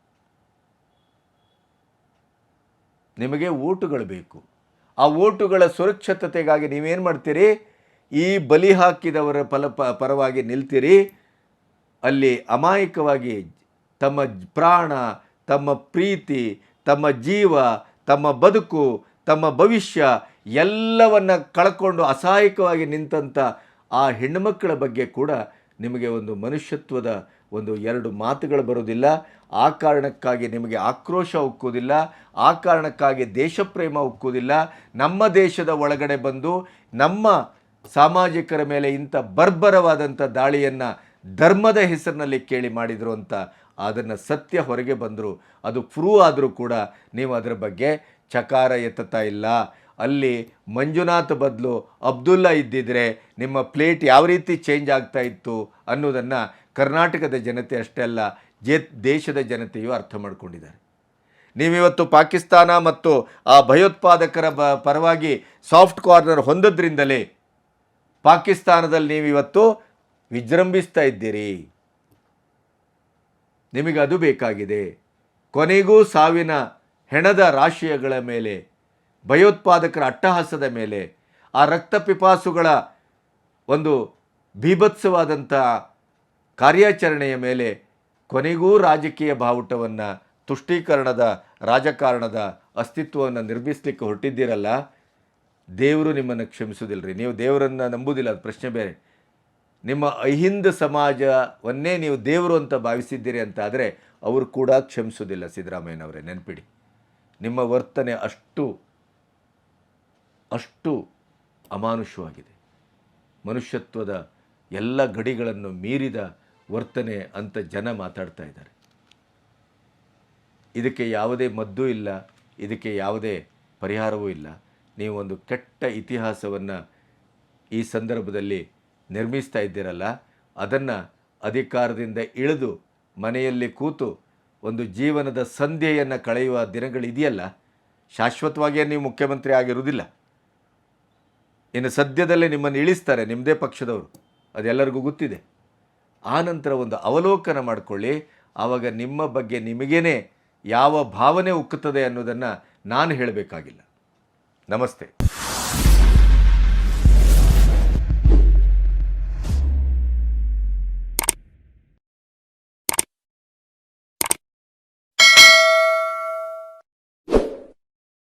ನಿಮಗೆ ಓಟುಗಳು ಬೇಕು. ಆ ಓಟುಗಳ ಸುರಕ್ಷತೆಗಾಗಿ ನೀವೇನು ಮಾಡ್ತೀರಿ? ಈ ಬಲಿ ಹಾಕಿದವರ ಫಲ ಪರವಾಗಿ ನಿಲ್ತೀರಿ. ಅಲ್ಲಿ ಅಮಾಯಕವಾಗಿ ತಮ್ಮ ಪ್ರಾಣ, ತಮ್ಮ ಪ್ರೀತಿ, ತಮ್ಮ ಜೀವ, ತಮ್ಮ ಬದುಕು, ತಮ್ಮ ಭವಿಷ್ಯ ಎಲ್ಲವನ್ನು ಕಳ್ಕೊಂಡು ಅಸಹಾಯಕವಾಗಿ ನಿಂತಂಥ ಆ ಹೆಣ್ಣುಮಕ್ಕಳ ಬಗ್ಗೆ ಕೂಡ ನಿಮಗೆ ಒಂದು ಮನುಷ್ಯತ್ವದ ಒಂದು ಎರಡು ಮಾತುಗಳು ಬರೋದಿಲ್ಲ ಆ ಕಾರಣಕ್ಕಾಗಿ ನಿಮಗೆ ಆಕ್ರೋಶ ಉಕ್ಕುವುದಿಲ್ಲ. ಆ ಕಾರಣಕ್ಕಾಗಿ ದೇಶಪ್ರೇಮ ಉಕ್ಕುವುದಿಲ್ಲ. ನಮ್ಮ ದೇಶದ ಒಳಗಡೆ ಬಂದು ನಮ್ಮ ಸಾಮಾಜಿಕರ ಮೇಲೆ ಇಂಥ ಬರ್ಬರವಾದಂಥ ದಾಳಿಯನ್ನು ಧರ್ಮದ ಹೆಸರಿನಲ್ಲಿ ಕೇಳಿ ಮಾಡಿದರು ಅಂತ ಅದನ್ನು ಸತ್ಯ ಹೊರಗೆ ಬಂದರೂ, ಅದು ಪ್ರೂವ್ ಆದರೂ ಕೂಡ ನೀವು ಅದರ ಬಗ್ಗೆ ಚಕಾರ ಎತ್ತುತ್ತಾ ಇಲ್ಲ. ಅಲ್ಲಿ ಮಂಜುನಾಥ್ ಬದಲು ಅಬ್ದುಲ್ಲಾ ಇದ್ದಿದ್ರೆ ನಿಮ್ಮ ಪ್ಲೇಟ್ ಯಾವ ರೀತಿ ಚೇಂಜ್ ಆಗ್ತಾ ಇತ್ತು ಅನ್ನೋದನ್ನು ಕರ್ನಾಟಕದ ಜನತೆ ಅಷ್ಟೇ ಅಲ್ಲ, ಜೆ, ದೇಶದ ಜನತೆಯು ಅರ್ಥ ಮಾಡಿಕೊಂಡಿದ್ದಾರೆ. ನೀವಿವತ್ತು ಪಾಕಿಸ್ತಾನ ಮತ್ತು ಆ ಭಯೋತ್ಪಾದಕರ ಬ, ಪರವಾಗಿ ಸಾಫ್ಟ್ ಕಾರ್ನರ್ ಹೊಂದದ್ರಿಂದಲೇ ಪಾಕಿಸ್ತಾನದಲ್ಲಿ ನೀವಿವತ್ತು ವಿಜೃಂಭಿಸ್ತಾ ಇದ್ದೀರಿ. ನಿಮಗೆ ಅದು ಬೇಕಾಗಿದೆ. ಕೊನೆಗೂ ಸಾವಿನ ಹೆಣದ ರಾಶಿಯಗಳ ಮೇಲೆ, ಭಯೋತ್ಪಾದಕರ ಅಟ್ಟಹಾಸದ ಮೇಲೆ, ಆ ರಕ್ತ ಪಿಪಾಸುಗಳ ಒಂದು ಬೀಭತ್ಸವಾದಂಥ ಕಾರ್ಯಾಚರಣೆಯ ಮೇಲೆ ಕೊನೆಗೂ ರಾಜಕೀಯ ಬಾವುಟವನ್ನು, ತುಷ್ಟೀಕರಣದ ರಾಜಕಾರಣದ ಅಸ್ತಿತ್ವವನ್ನು ನಿರ್ಮಿಸಲಿಕ್ಕೆ ಹೊರಟಿದ್ದೀರಲ್ಲ, ದೇವರು ನಿಮ್ಮನ್ನು ಕ್ಷಮಿಸೋದಿಲ್ಲ ರೀ ನೀವು ದೇವರನ್ನು ನಂಬುವುದಿಲ್ಲ ಅದು ಪ್ರಶ್ನೆ ಬೇರೆ. ನಿಮ್ಮ ಅಹಿಂದ ಸಮಾಜವನ್ನೇ ನೀವು ದೇವರು ಅಂತ ಭಾವಿಸಿದ್ದೀರಿ ಅಂತ ಆದರೆ ಅವರು ಕೂಡ ಕ್ಷಮಿಸೋದಿಲ್ಲ ಸಿದ್ದರಾಮಯ್ಯನವರೇ, ನೆನಪಿಡಿ. ನಿಮ್ಮ ವರ್ತನೆ ಅಷ್ಟು ಅಷ್ಟು ಅಮಾನುಷವಾಗಿದೆ ಮನುಷ್ಯತ್ವದ ಎಲ್ಲ ಗಡಿಗಳನ್ನು ಮೀರಿದ ವರ್ತನೆ ಅಂತ ಜನ ಮಾತಾಡ್ತಾ ಇದ್ದಾರೆ. ಇದಕ್ಕೆ ಯಾವುದೇ ಮದ್ದು ಇಲ್ಲ, ಇದಕ್ಕೆ ಯಾವುದೇ ಪರಿಹಾರವೂ ಇಲ್ಲ. ನೀವು ಒಂದು ಕೆಟ್ಟ ಇತಿಹಾಸವನ್ನು ಈ ಸಂದರ್ಭದಲ್ಲಿ ನಿರ್ಮಿಸ್ತಾ ಇದ್ದೀರಲ್ಲ, ಅದನ್ನು ಅಧಿಕಾರದಿಂದ ಇಳಿದು ಮನೆಯಲ್ಲಿ ಕೂತು ಒಂದು ಜೀವನದ ಸಂಧ್ಯೆಯನ್ನು ಕಳೆಯುವ ದಿನಗಳಿದೆಯಲ್ಲ, ಶಾಶ್ವತವಾಗಿಯೇ ನೀವು ಮುಖ್ಯಮಂತ್ರಿ ಆಗಿರುವುದಿಲ್ಲ. ಇನ್ನು ಸದ್ಯದಲ್ಲೇ ನಿಮ್ಮನ್ನು ಇಳಿಸ್ತಾರೆ ನಿಮ್ಮದೇ ಪಕ್ಷದವರು, ಅದೆಲ್ಲರಿಗೂ ಗೊತ್ತಿದೆ. ಆ ನಂತರ ಒಂದು ಅವಲೋಕನ ಮಾಡಿಕೊಳ್ಳಿ, ಆವಾಗ ನಿಮ್ಮ ಬಗ್ಗೆ ನಿಮಗೇನೆ ಯಾವ ಭಾವನೆ ಉಕ್ಕುತ್ತದೆ ಅನ್ನೋದನ್ನು ನಾನು ಹೇಳಬೇಕಾಗಿಲ್ಲ. ನಮಸ್ತೆ.